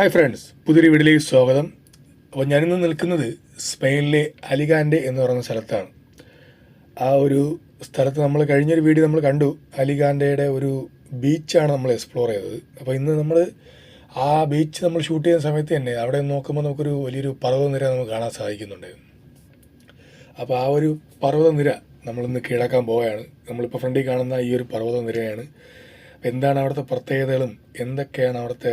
Hi friends പുതിയൊരു വീഡിയോയിലേക്ക് സ്വാഗതം. അപ്പോൾ ഞാനിന്ന് നിൽക്കുന്നത് സ്പെയിനിലെ അലിഗാൻഡെ എന്ന് പറയുന്ന സ്ഥലത്താണ്. ആ ഒരു സ്ഥലത്ത് നമ്മൾ കഴിഞ്ഞൊരു വീഡിയോ നമ്മൾ കണ്ടു. അലിഗാൻഡയുടെ ഒരു ബീച്ചാണ് നമ്മൾ എക്സ്പ്ലോർ ചെയ്തത്. അപ്പോൾ ഇന്ന് നമ്മൾ ആ ബീച്ച് നമ്മൾ ഷൂട്ട് ചെയ്യുന്ന സമയത്ത് തന്നെ അവിടെ നോക്കുമ്പോൾ നമുക്കൊരു വലിയൊരു പർവതനിര നമുക്ക് കാണാൻ സാധിക്കുന്നുണ്ട് അപ്പോൾ ആ ഒരു പർവതനിര നമ്മളിന്ന് കീഴാക്കാൻ പോവുകയാണ്. നമ്മളിപ്പോൾ ഫ്രണ്ടിൽ കാണുന്ന ഈ ഒരു പർവതനിരയാണ്. എന്താണ് അവിടുത്തെ പ്രത്യേകതകളും എന്തൊക്കെയാണ് അവിടുത്തെ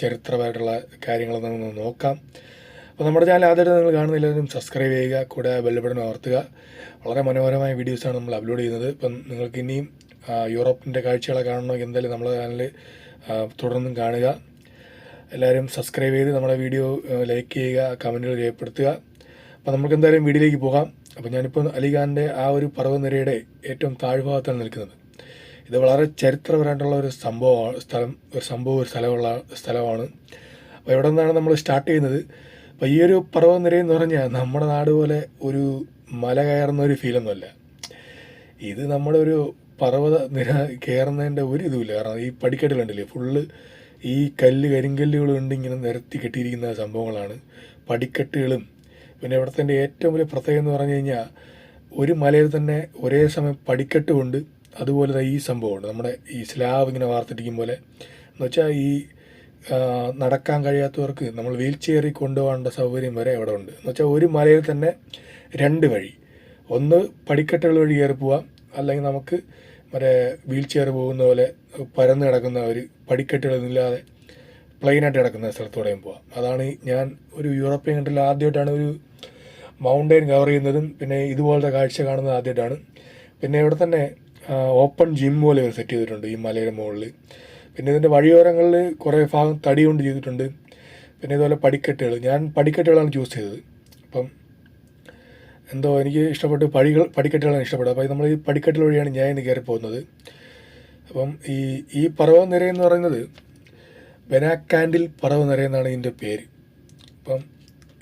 ചരിത്രപരമായിട്ടുള്ള കാര്യങ്ങളെന്ന് നമുക്ക് നോക്കാം. അപ്പോൾ നമ്മുടെ ചാനൽ ആദ്യമായിട്ട് നിങ്ങൾ കാണുന്നില്ലെങ്കിലും സബ്സ്ക്രൈബ് ചെയ്യുക കൂടെ ബെല്ലബട്ടൺ ഓർത്തുക വളരെ മനോഹരമായ വീഡിയോസാണ് നമ്മൾ അപ്ലോഡ് ചെയ്യുന്നത്. ഇപ്പം നിങ്ങൾക്ക് ഇനിയും യൂറോപ്പിന്റെ കാഴ്ചകളെ കാണണമെങ്കിൽ എന്തായാലും നമ്മുടെ ചാനൽ തുടർന്നും കാണുക. എല്ലാവരും സബ്സ്ക്രൈബ് ചെയ്ത് നമ്മുടെ വീഡിയോ ലൈക്ക് ചെയ്യുക കമന്റുകൾ രേഖപ്പെടുത്തുക. അപ്പോൾ നമുക്ക് എന്തായാലും വീഡിയോയിലേക്ക് പോകാം. അപ്പോൾ ഞാനിപ്പോൾ അലിഖാന്റെ ആ ഒരു പർവനിരയുടെ ഏറ്റവും താഴ്ഭാഗത്താണ് നിൽക്കുന്നത്. ഇത് വളരെ ചരിത്രപരമായിട്ടുള്ള ഒരു സംഭവമാണ് സ്ഥലം ഒരു സംഭവം ഒരു സ്ഥലമുള്ള സ്ഥലമാണ്. അപ്പോൾ ഇവിടെ നിന്നാണ് നമ്മൾ സ്റ്റാർട്ട് ചെയ്യുന്നത്. അപ്പോൾ ഈ ഒരു പർവതനിര എന്ന് പറഞ്ഞാൽ നമ്മുടെ നാട് പോലെ ഒരു മല കയറുന്ന ഒരു ഫീലൊന്നുമല്ല ഇത് നമ്മുടെ ഒരു പർവത നിര കയറുന്നതിന്റെ ഒരു ഇതുമില്ല. കാരണം ഈ പടിക്കെട്ടുകളുണ്ടല്ലേ? ഫുള്ള് ഈ കല്ല് കരിങ്കല്ലുകൾ കൊണ്ട് ഇങ്ങനെ നിരത്തി കെട്ടിയിരിക്കുന്ന സംഭവങ്ങളാണ്. പടിക്കെട്ടുകളും. പിന്നെ ഇവിടുത്തെ ഏറ്റവും വലിയ പ്രത്യേകത എന്ന് പറഞ്ഞു കഴിഞ്ഞാൽ ഒരു മലയിൽ തന്നെ ഒരേ സമയം പടിക്കെട്ടുമുണ്ട് അതുപോലെ തന്നെ ഈ സംഭവമുണ്ട്. നമ്മുടെ ഈ സ്ലാബ് ഇങ്ങനെ വാർത്തിട്ടിരിക്കും പോലെ. എന്ന് വെച്ചാൽ ഈ നടക്കാൻ കഴിയാത്തവർക്ക് നമ്മൾ വീൽ ചെയറിൽ കൊണ്ടുപോകേണ്ട സൗകര്യം വരെ ഇവിടെ ഉണ്ട്. എന്ന് വെച്ചാൽ ഒരു മലയിൽ തന്നെ രണ്ട് വഴി. ഒന്ന് പടിക്കെട്ടുകൾ വഴി കയറി പോവാം. അല്ലെങ്കിൽ നമുക്ക് മറ്റേ വീൽ ചെയർ പോകുന്ന പോലെ പരന്ന് കിടക്കുന്ന ഒരു പടിക്കെട്ടുകളൊന്നുമില്ലാതെ പ്ലെയിനായിട്ട് കിടക്കുന്ന സ്ഥലത്തൂടെയും പോവാം. അതാണ് ഞാൻ ഒരു യൂറോപ്യൻ കൺട്രിയിൽ ആദ്യമായിട്ടാണ് ഒരു മൗണ്ടൈൻ കവർ ചെയ്യുന്നതും പിന്നെ ഇതുപോലത്തെ കാഴ്ച കാണുന്നത് ആദ്യമായിട്ടാണ്. പിന്നെ ഇവിടെ തന്നെ ഓപ്പൺ ജിം പോലെ സെറ്റ് ചെയ്തിട്ടുണ്ട് ഈ മലയുടെ മുകളിൽ. പിന്നെ ഇതിന്റെ വഴിയോരങ്ങളിൽ കുറേ ഭാഗം തടി കൊണ്ട് ചെയ്തിട്ടുണ്ട്. പിന്നെ ഇതുപോലെ പടിക്കെട്ടുകൾ. ഞാൻ പടിക്കെട്ടുകളാണ് ചൂസ് ചെയ്തത്. അപ്പം എന്തോ എനിക്ക് ഇഷ്ടപ്പെട്ട് പടികൾ പടിക്കെട്ടുകളാണ് ഇഷ്ടപ്പെട്ടത് അപ്പോൾ നമ്മൾ ഈ പടിക്കെട്ടുകൾ വഴിയാണ് ഞാൻ ഇന്ന് കയറി പോകുന്നത്. അപ്പം ഈ ഈ പർവതനിര എന്ന് പറയുന്നത് ബെനാക്കാൻഡിൽ നിര എന്നാണ് ഇതിന്റെ പേര്. അപ്പം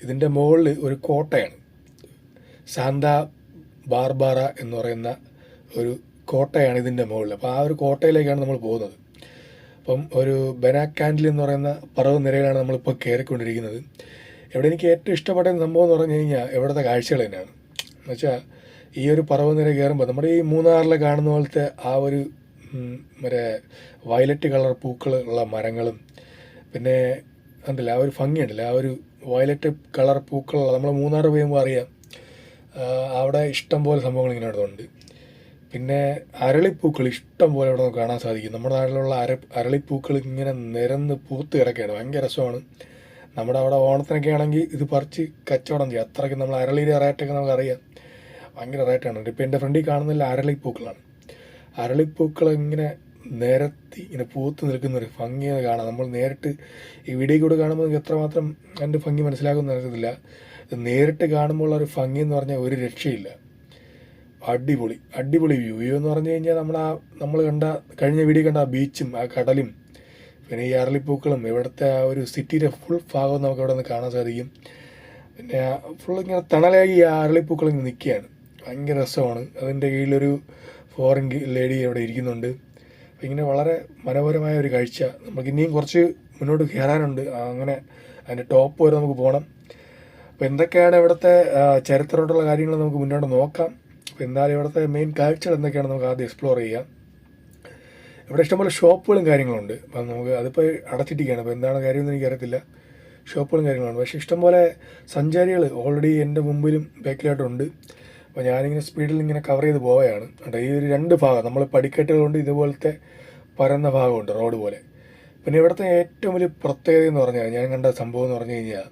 ഇതിന്റെ മുകളിൽ ഒരു കോട്ടയാണ്. സാന്ത ബാർബാറ എന്ന് പറയുന്ന ഒരു കോട്ടയാണ് ഇതിന്റെ മുകളിൽ. അപ്പോൾ ആ ഒരു കോട്ടയിലേക്കാണ് നമ്മൾ പോകുന്നത്. അപ്പം ഒരു ബെനാക്കാൻഡിൽ എന്ന് പറയുന്ന പർവതനിരയിലാണ് നമ്മളിപ്പോൾ കയറിക്കൊണ്ടിരിക്കുന്നത്. ഇവിടെ എനിക്ക് ഏറ്റവും ഇഷ്ടപ്പെട്ട സംഭവം എന്ന് പറഞ്ഞു കഴിഞ്ഞാൽ ഇവിടുത്തെ കാഴ്ചകൾ തന്നെയാണ്. എന്നുവെച്ചാൽ ഈ ഒരു പർവതനിര കയറുമ്പോൾ നമ്മുടെ ഈ മൂന്നാറിൽ കാണുന്ന പോലത്തെ ആ ഒരു മറ്റേ വയലറ്റ് കളർ പൂക്കൾ ഉള്ള മരങ്ങളും പിന്നെ എന്തല്ല ആ ഒരു ഭംഗിയുണ്ടല്ല ആ ഒരു വയലറ്റ് കളർ പൂക്കളുള്ള നമ്മൾ മൂന്നാർ പോയുമ്പോൾ അറിയാം അവിടെ ഇഷ്ടം പോലെ സംഭവങ്ങൾ ഇങ്ങനെ ഉണ്ട് പിന്നെ അരളിപ്പൂക്കൾ ഇഷ്ടം പോലെ ഇവിടെ നമുക്ക് കാണാൻ സാധിക്കും. നമ്മുടെ നാട്ടിലുള്ള അര അരളിപ്പൂക്കൾ ഇങ്ങനെ നിരന്ന് പൂത്ത് കിടക്കുകയാണ്. ഭയങ്കര രസമാണ്. നമ്മുടെ അവിടെ ഓണത്തിനൊക്കെ ആണെങ്കിൽ ഇത് പറിച്ച് കച്ചവടം ചെയ്യും. അത്രയ്ക്ക് നമ്മൾ അരളിയുടെ റേറ്റൊക്കെ നമുക്കറിയാം ഭയങ്കര റേറ്റാണ് ഇപ്പം എന്റെ ഫ്രണ്ടിൽ കാണുന്നില്ല അരളിപ്പൂക്കളാണ്. അരളിപ്പൂക്കൾ ഇങ്ങനെ നിരത്തി ഇങ്ങനെ പൂത്ത് നിൽക്കുന്ന ഒരു ഭംഗി കാണാം. നമ്മൾ നേരിട്ട് ഈ വീഡിയോ കൂടെ കാണുമ്പോൾ നമുക്ക് എത്രമാത്രം അതിന്റെ ഭംഗി മനസ്സിലാക്കുമെന്ന് അറിയത്തില്ല നേരിട്ട് കാണുമ്പോൾ ഉള്ള ഒരു ഭംഗി എന്ന് പറഞ്ഞാൽ ഒരു രക്ഷയില്ല. അടിപൊളി അടിപൊളി വ്യൂ വ്യൂ എന്ന് പറഞ്ഞു കഴിഞ്ഞാൽ നമ്മൾ ആ നമ്മൾ കണ്ട കഴിഞ്ഞ വീഡിയോ കണ്ട ആ ബീച്ചും ആ കടലും പിന്നെ ഈ അരളിപ്പൂക്കളും ഇവിടുത്തെ ആ ഒരു സിറ്റിയുടെ ഫുൾ ഭാഗം നമുക്ക് ഇവിടെ നിന്ന് കാണാൻ സാധിക്കും. പിന്നെ ഫുൾ ഇങ്ങനെ തണലായി ആ അരളിപ്പൂക്കൾ നിൽക്കുകയാണ്. ഭയങ്കര രസമാണ്. അതിന്റെ കീഴിലൊരു ഫോറിൻ ലേഡി അവിടെ ഇരിക്കുന്നുണ്ട്. ഇങ്ങനെ വളരെ മനോഹരമായ ഒരു കാഴ്ച. നമുക്ക് ഇനിയും കുറച്ച് മുന്നോട്ട് കയറാനുണ്ട്. അങ്ങനെ അതിന്റെ ടോപ്പ് വരെ നമുക്ക് പോകണം അപ്പോൾ എന്തൊക്കെയാണ് ഇവിടുത്തെ ചരിത്രമായിട്ടുള്ള കാര്യങ്ങൾ നമുക്ക് മുന്നോട്ട് നോക്കാം. അപ്പോൾ എന്തായാലും ഇവിടുത്തെ മെയിൻ കാഴ്ചകൾ എന്തൊക്കെയാണ് നമുക്ക് ആദ്യം എക്സ്പ്ലോർ ചെയ്യാം. ഇവിടെ ഇഷ്ടംപോലെ ഷോപ്പുകളും കാര്യങ്ങളുണ്ട്. അപ്പം നമുക്ക് അതിപ്പോൾ അടച്ചിട്ടിരിക്കുകയാണ്. അപ്പോൾ എന്താണ് കാര്യമെന്ന് എനിക്കറിയത്തില്ല. ഷോപ്പുകളും കാര്യങ്ങളുണ്ട്. പക്ഷേ ഇഷ്ടംപോലെ സഞ്ചാരികൾ ഓൾറെഡി എന്റെ മുമ്പിലും ബാക്കിലായിട്ടുണ്ട്. അപ്പോൾ ഞാനിങ്ങനെ സ്പീഡിൽ ഇങ്ങനെ കവർ ചെയ്ത് പോവുകയാണ്. കേട്ടോ ഈ ഒരു രണ്ട് ഭാഗം. നമ്മൾ പടിക്കെട്ടുകളുണ്ട് ഇതുപോലത്തെ പരന്ന ഭാഗമുണ്ട് റോഡ് പോലെ. പിന്നെ ഇവിടുത്തെ ഏറ്റവും വലിയ പ്രത്യേകത എന്ന് പറഞ്ഞാൽ ഞാൻ കണ്ട സംഭവം എന്ന് പറഞ്ഞു കഴിഞ്ഞാൽ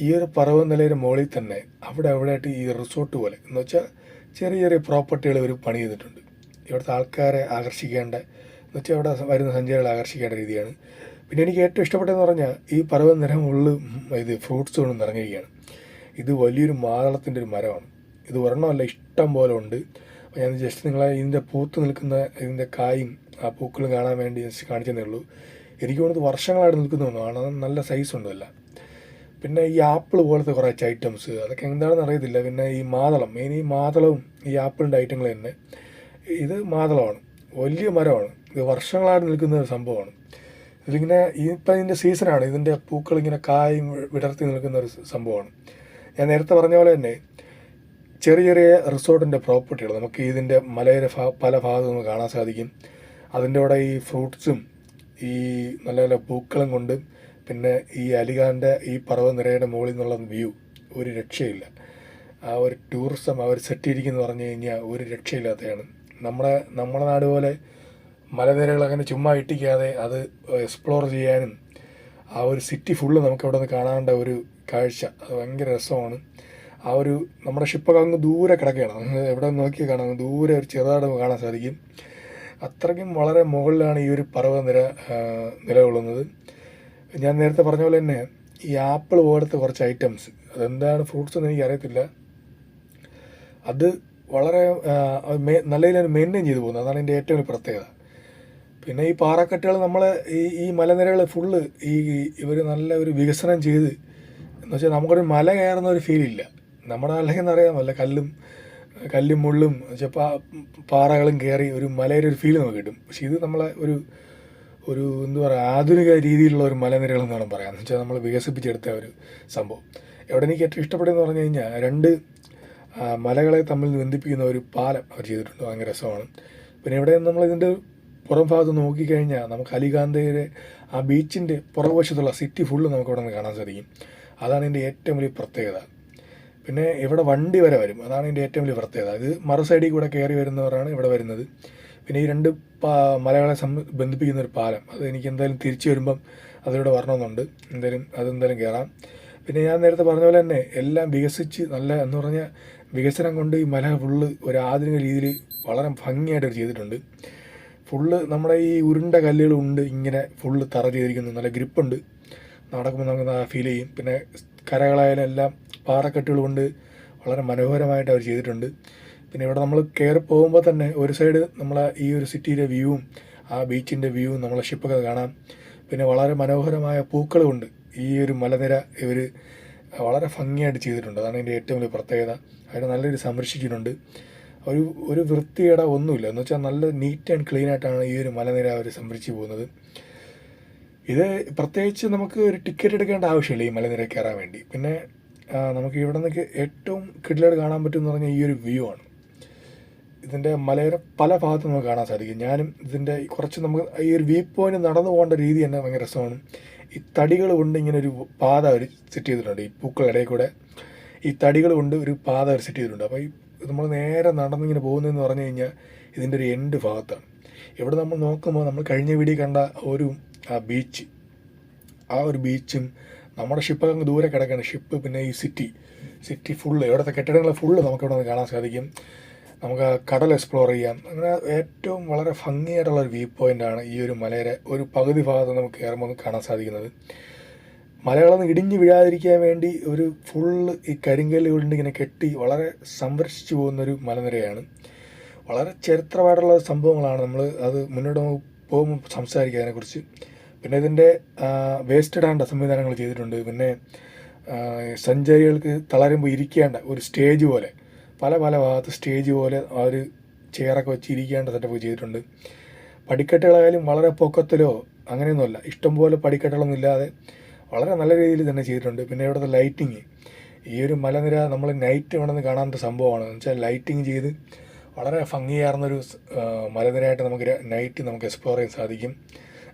ഈ ഒരു പർവതനിലയുടെ മുകളിൽ തന്നെ അവിടെ അവിടെയായിട്ട് ഈ റിസോർട്ട് പോലെ. എന്ന് വെച്ചാൽ ചെറിയ ചെറിയ പ്രോപ്പർട്ടികൾ ഇവർ പണി ചെയ്തിട്ടുണ്ട്. ഇവിടുത്തെ ആൾക്കാരെ ആകർഷിക്കേണ്ട എന്ന് വെച്ചാൽ അവിടെ വരുന്ന സഞ്ചാരികളെ ആകർഷിക്കേണ്ട രീതിയാണ്. പിന്നെ എനിക്ക് ഏറ്റവും ഇഷ്ടപ്പെട്ടതെന്ന് പറഞ്ഞാൽ ഈ പർവത നിരം ഉള്ളു ഇത് ഫ്രൂട്ട്സ് കൊണ്ട് നിറഞ്ഞിരിക്കുകയാണ്. ഇത് വലിയൊരു മാതളത്തിന്റെ ഒരു മരമാണ്. ഇത് ഒരെണ്ണമല്ല ഇഷ്ടം പോലെ ഉണ്ട്. അപ്പോൾ ഞാൻ ജസ്റ്റ് നിങ്ങളെ ഇതിന്റെ പൂത്ത് നിൽക്കുന്ന ഇതിന്റെ കായും ആ പൂക്കളും കാണാൻ വേണ്ടി ജസ്റ്റ് കാണിച്ചതേ ഉള്ളൂ. എനിക്ക് തോന്നുന്നത് വർഷങ്ങളായിട്ട് നിൽക്കുന്നതാണ് നല്ല സൈസ് ഉണ്ടല്ല പിന്നെ ഈ ആപ്പിൾ പോലത്തെ കുറച്ച് ഐറ്റംസ് അതൊക്കെ എന്താണെന്ന് അറിയത്തില്ല. പിന്നെ ഈ മാതളം മെയിൻ ഈ മാതളവും ഈ ആപ്പിളിന്റെ ഐറ്റങ്ങൾ തന്നെ. ഇത് മാതളമാണ്. വലിയ മരമാണ്. ഇത് വർഷങ്ങളായിട്ട് നിൽക്കുന്ന ഒരു സംഭവമാണ്. ഇതിങ്ങനെ ഇപ്പം ഇതിന്റെ സീസണാണ്. ഇതിന്റെ പൂക്കൾ ഇങ്ങനെ കായും വിടർത്തി നിൽക്കുന്ന ഒരു സംഭവമാണ്. ഞാൻ നേരത്തെ പറഞ്ഞ പോലെ തന്നെ ചെറിയ ചെറിയ റിസോർട്ടിന്റെ പ്രോപ്പർട്ടികൾ നമുക്ക് ഇതിന്റെ മലയുടെ പല ഭാഗത്തു കാണാൻ സാധിക്കും. അതിന്റെ കൂടെ ഈ ഫ്രൂട്ട്സും ഈ നല്ല നല്ല പൂക്കളും കൊണ്ട് പിന്നെ ഈ അലിഗാന്റെ ഈ പർവനിരയുടെ മുകളിൽ നിന്നുള്ള വ്യൂ ഒരു രക്ഷയില്ല. ആ ഒരു ടൂറിസം അവർ സെറ്റ് ചെയ്തിരിക്കുന്നു പറഞ്ഞു കഴിഞ്ഞാൽ ഒരു രക്ഷയില്ലാത്തതാണ്. നമ്മളെ നമ്മുടെ നാട് പോലെ മലനിരകൾ അങ്ങനെ ചുമ്മാ ഇട്ടിക്കാതെ അത് എക്സ്പ്ലോർ ചെയ്യാനും ആ ഒരു സിറ്റി ഫുള്ള് നമുക്ക് അവിടെ നിന്ന് കാണാണ്ട ഒരു കാഴ്ച അത് ഭയങ്കര രസമാണ്. ആ ഒരു നമ്മുടെ ഷിപ്പൊക്കെ അങ്ങ് ദൂരെ കിടക്കുകയാണ്. എവിടെ നോക്കി കാണാം ദൂരെ ഒരു ചെറുതായിട്ട് കാണാൻ സാധിക്കും. അത്രയ്ക്കും വളരെ മുകളിലാണ് ഈ ഒരു പർവനിര നിലകൊള്ളുന്നത്. ഞാൻ നേരത്തെ പറഞ്ഞ പോലെ തന്നെ ഈ ആപ്പിൾ പോലത്തെ കുറച്ച് ഐറ്റംസ് അതെന്താണ് ഫ്രൂട്ട്സ് എന്ന് എനിക്ക് അറിയത്തില്ല. അത് വളരെ നല്ല രീതിയിൽ മെയിന്റെയിൻ ചെയ്തു പോകുന്നത് അതാണ് എന്റെ ഏറ്റവും പ്രത്യേകത. പിന്നെ ഈ പാറക്കെട്ടുകൾ നമ്മൾ ഈ ഈ മലനിരകൾ ഫുള്ള് ഈ ഇവർ നല്ല ഒരു വികസനം ചെയ്ത് എന്ന് വെച്ചാൽ നമുക്കൊരു മല കയറുന്ന ഒരു ഫീൽ ഇല്ല. നമ്മുടെ അല്ലെങ്കിൽ അറിയാമല്ല കല്ലും കല്ലും മുള്ളും വെച്ചാൽ പാറകളും കയറി ഒരു മലയുടെ ഒരു ഫീൽ നമുക്ക് കിട്ടും. പക്ഷേ ഇത് നമ്മളെ ഒരു ഒരു എന്താ പറയുക ആധുനിക രീതിയിലുള്ള ഒരു മലനിരകൾ എന്ന് വേണം പറയാം. എന്ന് വെച്ചാൽ നമ്മൾ വികസിപ്പിച്ചെടുത്ത ഒരു സംഭവം. എവിടെ എനിക്ക് ഏറ്റവും ഇഷ്ടപ്പെടുന്നു പറഞ്ഞു കഴിഞ്ഞാൽ രണ്ട് മലകളെ തമ്മിൽ ബന്ധിപ്പിക്കുന്ന ഒരു പാലം അവർ ചെയ്തിട്ടുണ്ട്. ഭയങ്കര രസമാണ്. പിന്നെ ഇവിടെ നമ്മൾ ഇതിന്റെ പുറം ഭാഗത്ത് നോക്കിക്കഴിഞ്ഞാൽ നമുക്ക് അലികാന്തയുടെ ആ ബീച്ചിന്റെ പുറകുവശത്തുള്ള സിറ്റി ഫുള്ള് നമുക്ക് ഇവിടെ നിന്ന് കാണാൻ സാധിക്കും. അതാണ് ഇതിന്റെ ഏറ്റവും വലിയ പ്രത്യേകത. പിന്നെ ഇവിടെ വണ്ടി വരെ വരും. അതാണ് ഇതിന്റെ ഏറ്റവും വലിയ പ്രത്യേകത. ഇത് മറു സൈഡിൽ കൂടെ കയറി വരുന്നവരാണ് ഇവിടെ വരുന്നത്. പിന്നെ ഈ രണ്ട് മലകളെ ബന്ധിപ്പിക്കുന്ന ഒരു പാലം. അത് എനിക്ക് എന്തായാലും തിരിച്ചു വരുമ്പം അതിലൂടെ വരണമെന്നുണ്ട്. എന്തായാലും അതെന്തായാലും കയറാം പിന്നെ ഞാൻ നേരത്തെ പറഞ്ഞ പോലെ തന്നെ എല്ലാം വികസിച്ച് നല്ല എന്ന് പറഞ്ഞാൽ വികസനം കൊണ്ട് ഈ മല ഫുള്ള് ഒരു ആധുനിക രീതിയിൽ വളരെ ഭംഗിയായിട്ട് ചെയ്തിട്ടുണ്ട്. ഫുള്ള് നമ്മുടെ ഈ ഉരുണ്ട കല്ലുകളുണ്ട് ഇങ്ങനെ ഫുള്ള് തറ ചെയ്തിരിക്കുന്നു. നല്ല ഗ്രിപ്പുണ്ട്. നടക്കുമ്പോൾ നമുക്ക് ഫീൽ ചെയ്യും. പിന്നെ കരകളായാലും എല്ലാം പാറക്കെട്ടുകൾ കൊണ്ട് വളരെ മനോഹരമായിട്ട് അവർ ചെയ്തിട്ടുണ്ട്. പിന്നെ ഇവിടെ നമ്മൾ കയറി പോകുമ്പോൾ തന്നെ ഒരു സൈഡ് നമ്മളെ ഈ ഒരു സിറ്റിയുടെ വ്യൂവും ആ ബീച്ചിന്റെ വ്യൂവും നമ്മളെ ഷിപ്പൊക്കെ കാണാം. പിന്നെ വളരെ മനോഹരമായ പൂക്കളുമുണ്ട് ഈ ഒരു മലനിര ഇവർ വളരെ ഭംഗിയായിട്ട് ചെയ്തിട്ടുണ്ട്. അതാണ് എന്റെ ഏറ്റവും വലിയ പ്രത്യേകത. നല്ല നല്ലൊരു സംരക്ഷിച്ചിട്ടുണ്ട്. ഒരു ഒരു വൃത്തിയുടെ ഒന്നുമില്ല. എന്ന് വെച്ചാൽ നല്ല നീറ്റ് ആൻഡ് ക്ലീൻ ആയിട്ടാണ് ഈ ഒരു മലനിര അവർ സംരക്ഷിച്ചു പോകുന്നത്. ഇത് പ്രത്യേകിച്ച് നമുക്ക് ഒരു ടിക്കറ്റ് എടുക്കേണ്ട ആവശ്യമില്ല ഈ മലനിര കയറാൻ വേണ്ടി. പിന്നെ നമുക്ക് ഇവിടെ നിന്ന് ഏറ്റവും കിടിലായിട്ട് കാണാൻ പറ്റുമെന്ന് പറഞ്ഞാൽ ഈ ഒരു വ്യൂ ആണ്. ഇതിന്റെ മലയുടെ പല ഭാഗത്തും നമുക്ക് കാണാൻ സാധിക്കും. ഞാനും ഇതിന്റെ കുറച്ച് നമുക്ക് ഈ ഒരു വ്യൂ പോയിന്റ് നടന്നു പോകേണ്ട രീതി തന്നെ ഭയങ്കര രസമാണ്. ഈ തടികൾ കൊണ്ട് ഇങ്ങനെ ഒരു പാത അവർ സെറ്റ് ചെയ്തിട്ടുണ്ട്. ഈ പൂക്കളുടെ ഇടയിൽ കൂടെ ഈ തടികൾ കൊണ്ട് ഒരു പാത അവർ സെറ്റ് ചെയ്തിട്ടുണ്ട്. അപ്പോൾ ഈ നമ്മൾ നേരെ നടന്നിങ്ങനെ പോകുന്നതെന്ന് പറഞ്ഞു കഴിഞ്ഞാൽ ഇതിന്റെ ഒരു എൻഡ് ഭാഗത്താണ്. ഇവിടെ നമ്മൾ നോക്കുമ്പോൾ നമ്മൾ കഴിഞ്ഞ വീഡിയോ കണ്ട ഒരു ആ ബീച്ച് ആ ഒരു ബീച്ചും നമ്മുടെ ഷിപ്പൊക്കെ അങ്ങ് ദൂരെ കിടക്കുകയാണ്. ഷിപ്പ് പിന്നെ ഈ സിറ്റി സിറ്റി ഫുള്ള് ഇവിടുത്തെ കെട്ടിടങ്ങൾ ഫുള്ള് നമുക്കിവിടെ നിന്ന് കാണാൻ സാധിക്കും. നമുക്ക് കടൽ എക്സ്പ്ലോർ ചെയ്യാം. അങ്ങനെ ഏറ്റവും വളരെ ഭംഗിയായിട്ടുള്ള ഒരു വ്യൂ പോയിന്റാണ് ഈ ഒരു മലയുടെ ഒരു പകുതി ഭാഗത്ത് നമുക്ക് കയറുമ്പോൾ കാണാൻ സാധിക്കുന്നത്. മലകളൊന്നും ഇടിഞ്ഞു വീഴാതിരിക്കാൻ വേണ്ടി ഒരു ഫുള്ള് ഈ കരിങ്കല്ല് കൊണ്ട് ഇങ്ങനെ കെട്ടി വളരെ സംരക്ഷിച്ചു പോകുന്നൊരു മലനിരയാണ്. വളരെ ചരിത്രമായിട്ടുള്ള സംഭവങ്ങളാണ് നമ്മൾ അത് മുന്നോട്ട് പോകുമ്പോൾ സംസാരിക്കുക അതിനെക്കുറിച്ച്. പിന്നെ ഇതിന്റെ വേസ്റ്റ് ഇടാണ്ട സംവിധാനങ്ങൾ ചെയ്തിട്ടുണ്ട്. പിന്നെ സഞ്ചാരികൾക്ക് തളരുമ്പോൾ ഇരിക്കേണ്ട ഒരു സ്റ്റേജ് പോലെ. പല പല ഭാഗത്ത് സ്റ്റേജ് പോലെ ആ ഒരു ചെയറൊക്കെ വെച്ച് ഇരിക്കേണ്ട സെറ്റപ്പ് ചെയ്തിട്ടുണ്ട്. പടിക്കെട്ടുകളായാലും വളരെ പൊക്കത്തിലോ അങ്ങനെയൊന്നുമല്ല. ഇഷ്ടംപോലെ പടിക്കെട്ടുകളൊന്നും ഇല്ലാതെ വളരെ നല്ല രീതിയിൽ തന്നെ ചെയ്തിട്ടുണ്ട്. പിന്നെ ഇവിടുത്തെ ലൈറ്റിങ് ഈ ഒരു മലനിര നമ്മൾ നൈറ്റ് ഇവിടെ നിന്ന് കാണാത്ത സംഭവമാണ്. എന്ന് വെച്ചാൽ ലൈറ്റിങ് ചെയ്ത് വളരെ ഭംഗിയാർന്നൊരു മലനിരയായിട്ട് നമുക്ക് നൈറ്റ് നമുക്ക് എക്സ്പ്ലോർ ചെയ്യാൻ സാധിക്കും.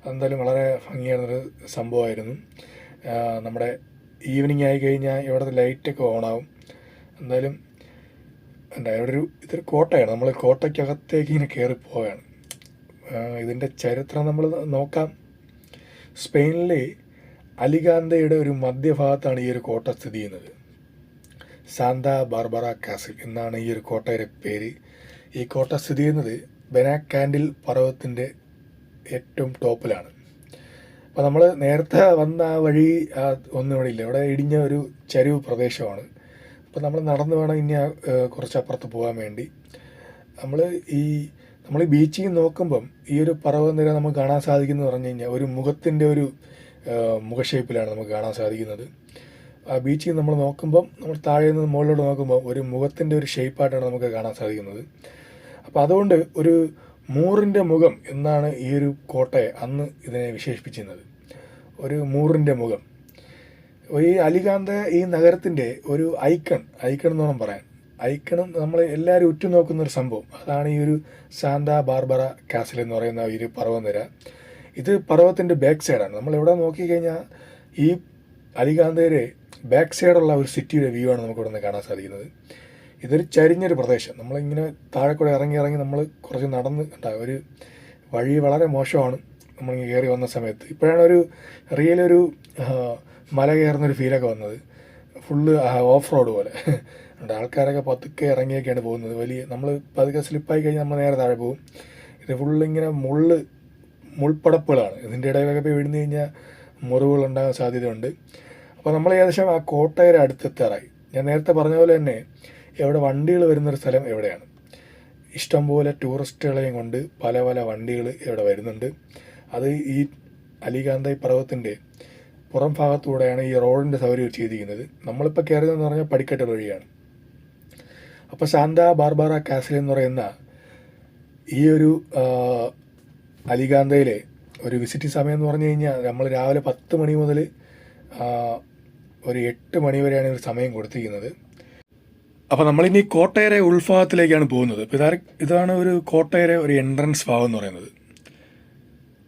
അതെന്തായാലും വളരെ ഭംഗിയാർന്നൊരു സംഭവമായിരുന്നു. നമ്മുടെ ഈവനിങ് ആയി കഴിഞ്ഞാൽ ഇവിടുത്തെ ലൈറ്റൊക്കെ ഓണാവും എന്തായാലും എന്താ ഒരു ഇതൊരു കോട്ടയാണ്. നമ്മൾ കോട്ടയ്ക്കകത്തേക്ക് ഇങ്ങനെ കയറി പോവുകയാണ് ആ, ഇതിന്റെ ചരിത്രം നമ്മൾ നോക്കാം. സ്പെയിനിലെ അലിഗാന്തയുടെ ഒരു മധ്യഭാഗത്താണ് ഈ ഒരു കോട്ട സ്ഥിതി ചെയ്യുന്നത്. സാന്ത ബാർബറ കാസിൽ എന്നാണ് ഈ ഒരു കോട്ടയുടെ പേര്. ഈ കോട്ട സ്ഥിതി ചെയ്യുന്നത് ബെനാക്കാൻഡിൽ പർവതത്തിന്റെ ഏറ്റവും ടോപ്പിലാണ്. അപ്പോൾ നമ്മൾ നേരത്തെ വന്ന ആ വഴി ഒന്നും ഇവിടെ ഇല്ല. ഇവിടെ ഇടിഞ്ഞ ഒരു ചരിവ് പ്രദേശമാണ്. അപ്പോൾ നമ്മൾ നടന്ന് വേണം ഇനി കുറച്ച് അപ്പുറത്ത് പോകാൻ വേണ്ടി. നമ്മൾ ഈ നമ്മൾ ഈ ബീച്ചിൽ നോക്കുമ്പം ഈ ഒരു പർവതനിര നമുക്ക് കാണാൻ സാധിക്കുന്നു പറഞ്ഞു കഴിഞ്ഞാൽ ഒരു മുഖത്തിന്റെ ഒരു മുഖഷേപ്പിലാണ് നമുക്ക് കാണാൻ സാധിക്കുന്നത്. ആ ബീച്ചിൽ നമ്മൾ നോക്കുമ്പം നമ്മൾ താഴെ നിന്ന് മുകളിലോട്ട് നോക്കുമ്പോൾ ഒരു മുഖത്തിന്റെ ഒരു ഷേപ്പായിട്ടാണ് നമുക്ക് കാണാൻ സാധിക്കുന്നത്. അപ്പോൾ അതുകൊണ്ട് ഒരു മൂറിന്റെ മുഖം എന്നാണ് ഈ ഒരു കോട്ടയെ അന്ന് ഇതിനെ വിശേഷിപ്പിച്ചിരുന്നത്. ഒരു മൂറിന്റെ മുഖം. ഈ അലികാന്ത ഈ നഗരത്തിന്റെ ഒരു ഐക്കൺ ഐക്കൺ എന്ന് വേണം പറയാൻ. ഐക്കണും നമ്മൾ എല്ലാവരും ഉറ്റുനോക്കുന്ന ഒരു സംഭവം. അതാണ് ഈ ഒരു സാന്ത ബാർബറ കാസിൽ എന്ന് പറയുന്ന ഈ ഒരു പർവനിര ഇത് പർവതത്തിന്റെ ബാക്ക് സൈഡാണ് നമ്മൾ എവിടെ നോക്കിക്കഴിഞ്ഞാൽ ഈ അലികാന്തയുടെ ബാക്ക് സൈഡുള്ള ഒരു സിറ്റിയുടെ വ്യൂ ആണ് നമുക്ക് ഇവിടെ കാണാൻ സാധിക്കുന്നത്. ഇതൊരു ചരിഞ്ഞൊരു പ്രദേശം. നമ്മളിങ്ങനെ താഴെ കൂടെ ഇറങ്ങി ഇറങ്ങി നമ്മൾ കുറച്ച് നടന്ന് ഉണ്ടാകും ഒരു വഴി വളരെ മോശമാണ്. നമ്മളിങ്ങനെ കയറി വന്ന സമയത്ത്. ഇപ്പോഴാണ് ഒരു റിയൽ ഒരു മല കയറുന്നൊരു ഫീലൊക്കെ വന്നത്. ഫുള്ള് ഓഫ് റോഡ് പോലെ. ഉണ്ട് ആൾക്കാരൊക്കെ പതുക്കെ ഇറങ്ങിയൊക്കെയാണ് പോകുന്നത്. വലിയ നമ്മൾ പതുക്കെ സ്ലിപ്പായി കഴിഞ്ഞാൽ നമ്മൾ നേരെ താഴെ പോകും. ഇത് ഫുള്ളിങ്ങനെ മുള്ള് മുൾപ്പടപ്പുകളാണ്. ഇതിന്റെ ഇടയിലൊക്കെ പോയി വീഴുന്നു കഴിഞ്ഞാൽ മുറിവുകൾ ഉണ്ടാകാൻ സാധ്യതയുണ്ട്. അപ്പോൾ നമ്മൾ ഏകദേശം ആ കോട്ടയുടെ അടുത്തെത്താറായി. ഞാൻ നേരത്തെ പറഞ്ഞ പോലെ തന്നെ എവിടെ വണ്ടികൾ വരുന്നൊരു സ്ഥലം എവിടെയാണ്? ഇഷ്ടംപോലെ ടൂറിസ്റ്റുകളെയും കൊണ്ട് പല പല വണ്ടികൾ ഇവിടെ വരുന്നുണ്ട്. അത് ഈ അലികാന്ത പർവതത്തിന്റെ പുറം ഭാഗത്തൂടെയാണ് ഈ റോഡിന്റെ സൗകര്യം ചെയ്തിരിക്കുന്നത് നമ്മളിപ്പോൾ കയറിയതെന്ന് പറഞ്ഞാൽ പടിക്കെട്ട് വഴിയാണ്. അപ്പോൾ ശാന്ത ബാർബാറ കാസിൽ എന്ന് പറയുന്ന ഈ ഒരു അലിഗാന്തയിലെ ഒരു വിസിറ്റിംഗ് സമയം എന്ന് പറഞ്ഞു കഴിഞ്ഞാൽ നമ്മൾ രാവിലെ പത്ത് മണി മുതൽ ഒരു എട്ട് മണി വരെയാണ് ഒരു സമയം കൊടുത്തിരിക്കുന്നത്. അപ്പോൾ നമ്മളിനി കോട്ടയരെ ഉൾഭാഗത്തിലേക്കാണ് പോകുന്നത്. ഇതാ ഇതാണ് ഒരു കോട്ടയരെ ഒരു എൻട്രൻസ് ഭാഗം എന്ന് പറയുന്നത്.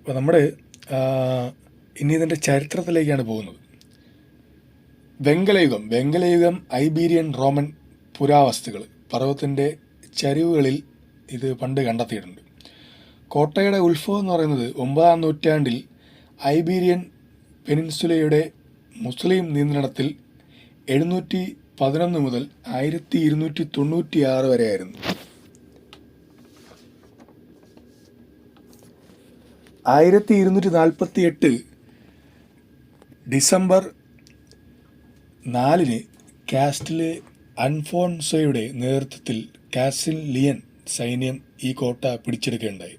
അപ്പോൾ നമ്മൾ ഇനി ഇതിന്റെ ചരിത്രത്തിലേക്കാണ് പോകുന്നത്. വെങ്കലയുഗം വെങ്കലയുഗം ഐബീരിയൻ റോമൻ പുരാവസ്തുക്കൾ പർവത്തിന്റെ ചരിവുകളിൽ ഇത് പണ്ട് കണ്ടെത്തിയിട്ടുണ്ട്. കോട്ടയുടെ ഉത്ഭവം എന്ന് പറയുന്നത് ഒമ്പതാം നൂറ്റാണ്ടിൽ ഐബീരിയൻ പെനിൻസുലയുടെ മുസ്ലിം നിയന്ത്രണത്തിൽ എഴുന്നൂറ്റി പതിനൊന്ന് മുതൽ ആയിരത്തി ഇരുന്നൂറ്റി തൊണ്ണൂറ്റി ആറ് വരെയായിരുന്നു. ആയിരത്തി ഇരുന്നൂറ്റി നാൽപ്പത്തി എട്ട് ഡിസംബർ നാലിന് കാസ്റ്റിലെ അൺഫോൺസോയുടെ നേതൃത്വത്തിൽ കാസിൽ ലിയൻ സൈന്യം ഈ കോട്ട പിടിച്ചെടുക്കുകയുണ്ടായി.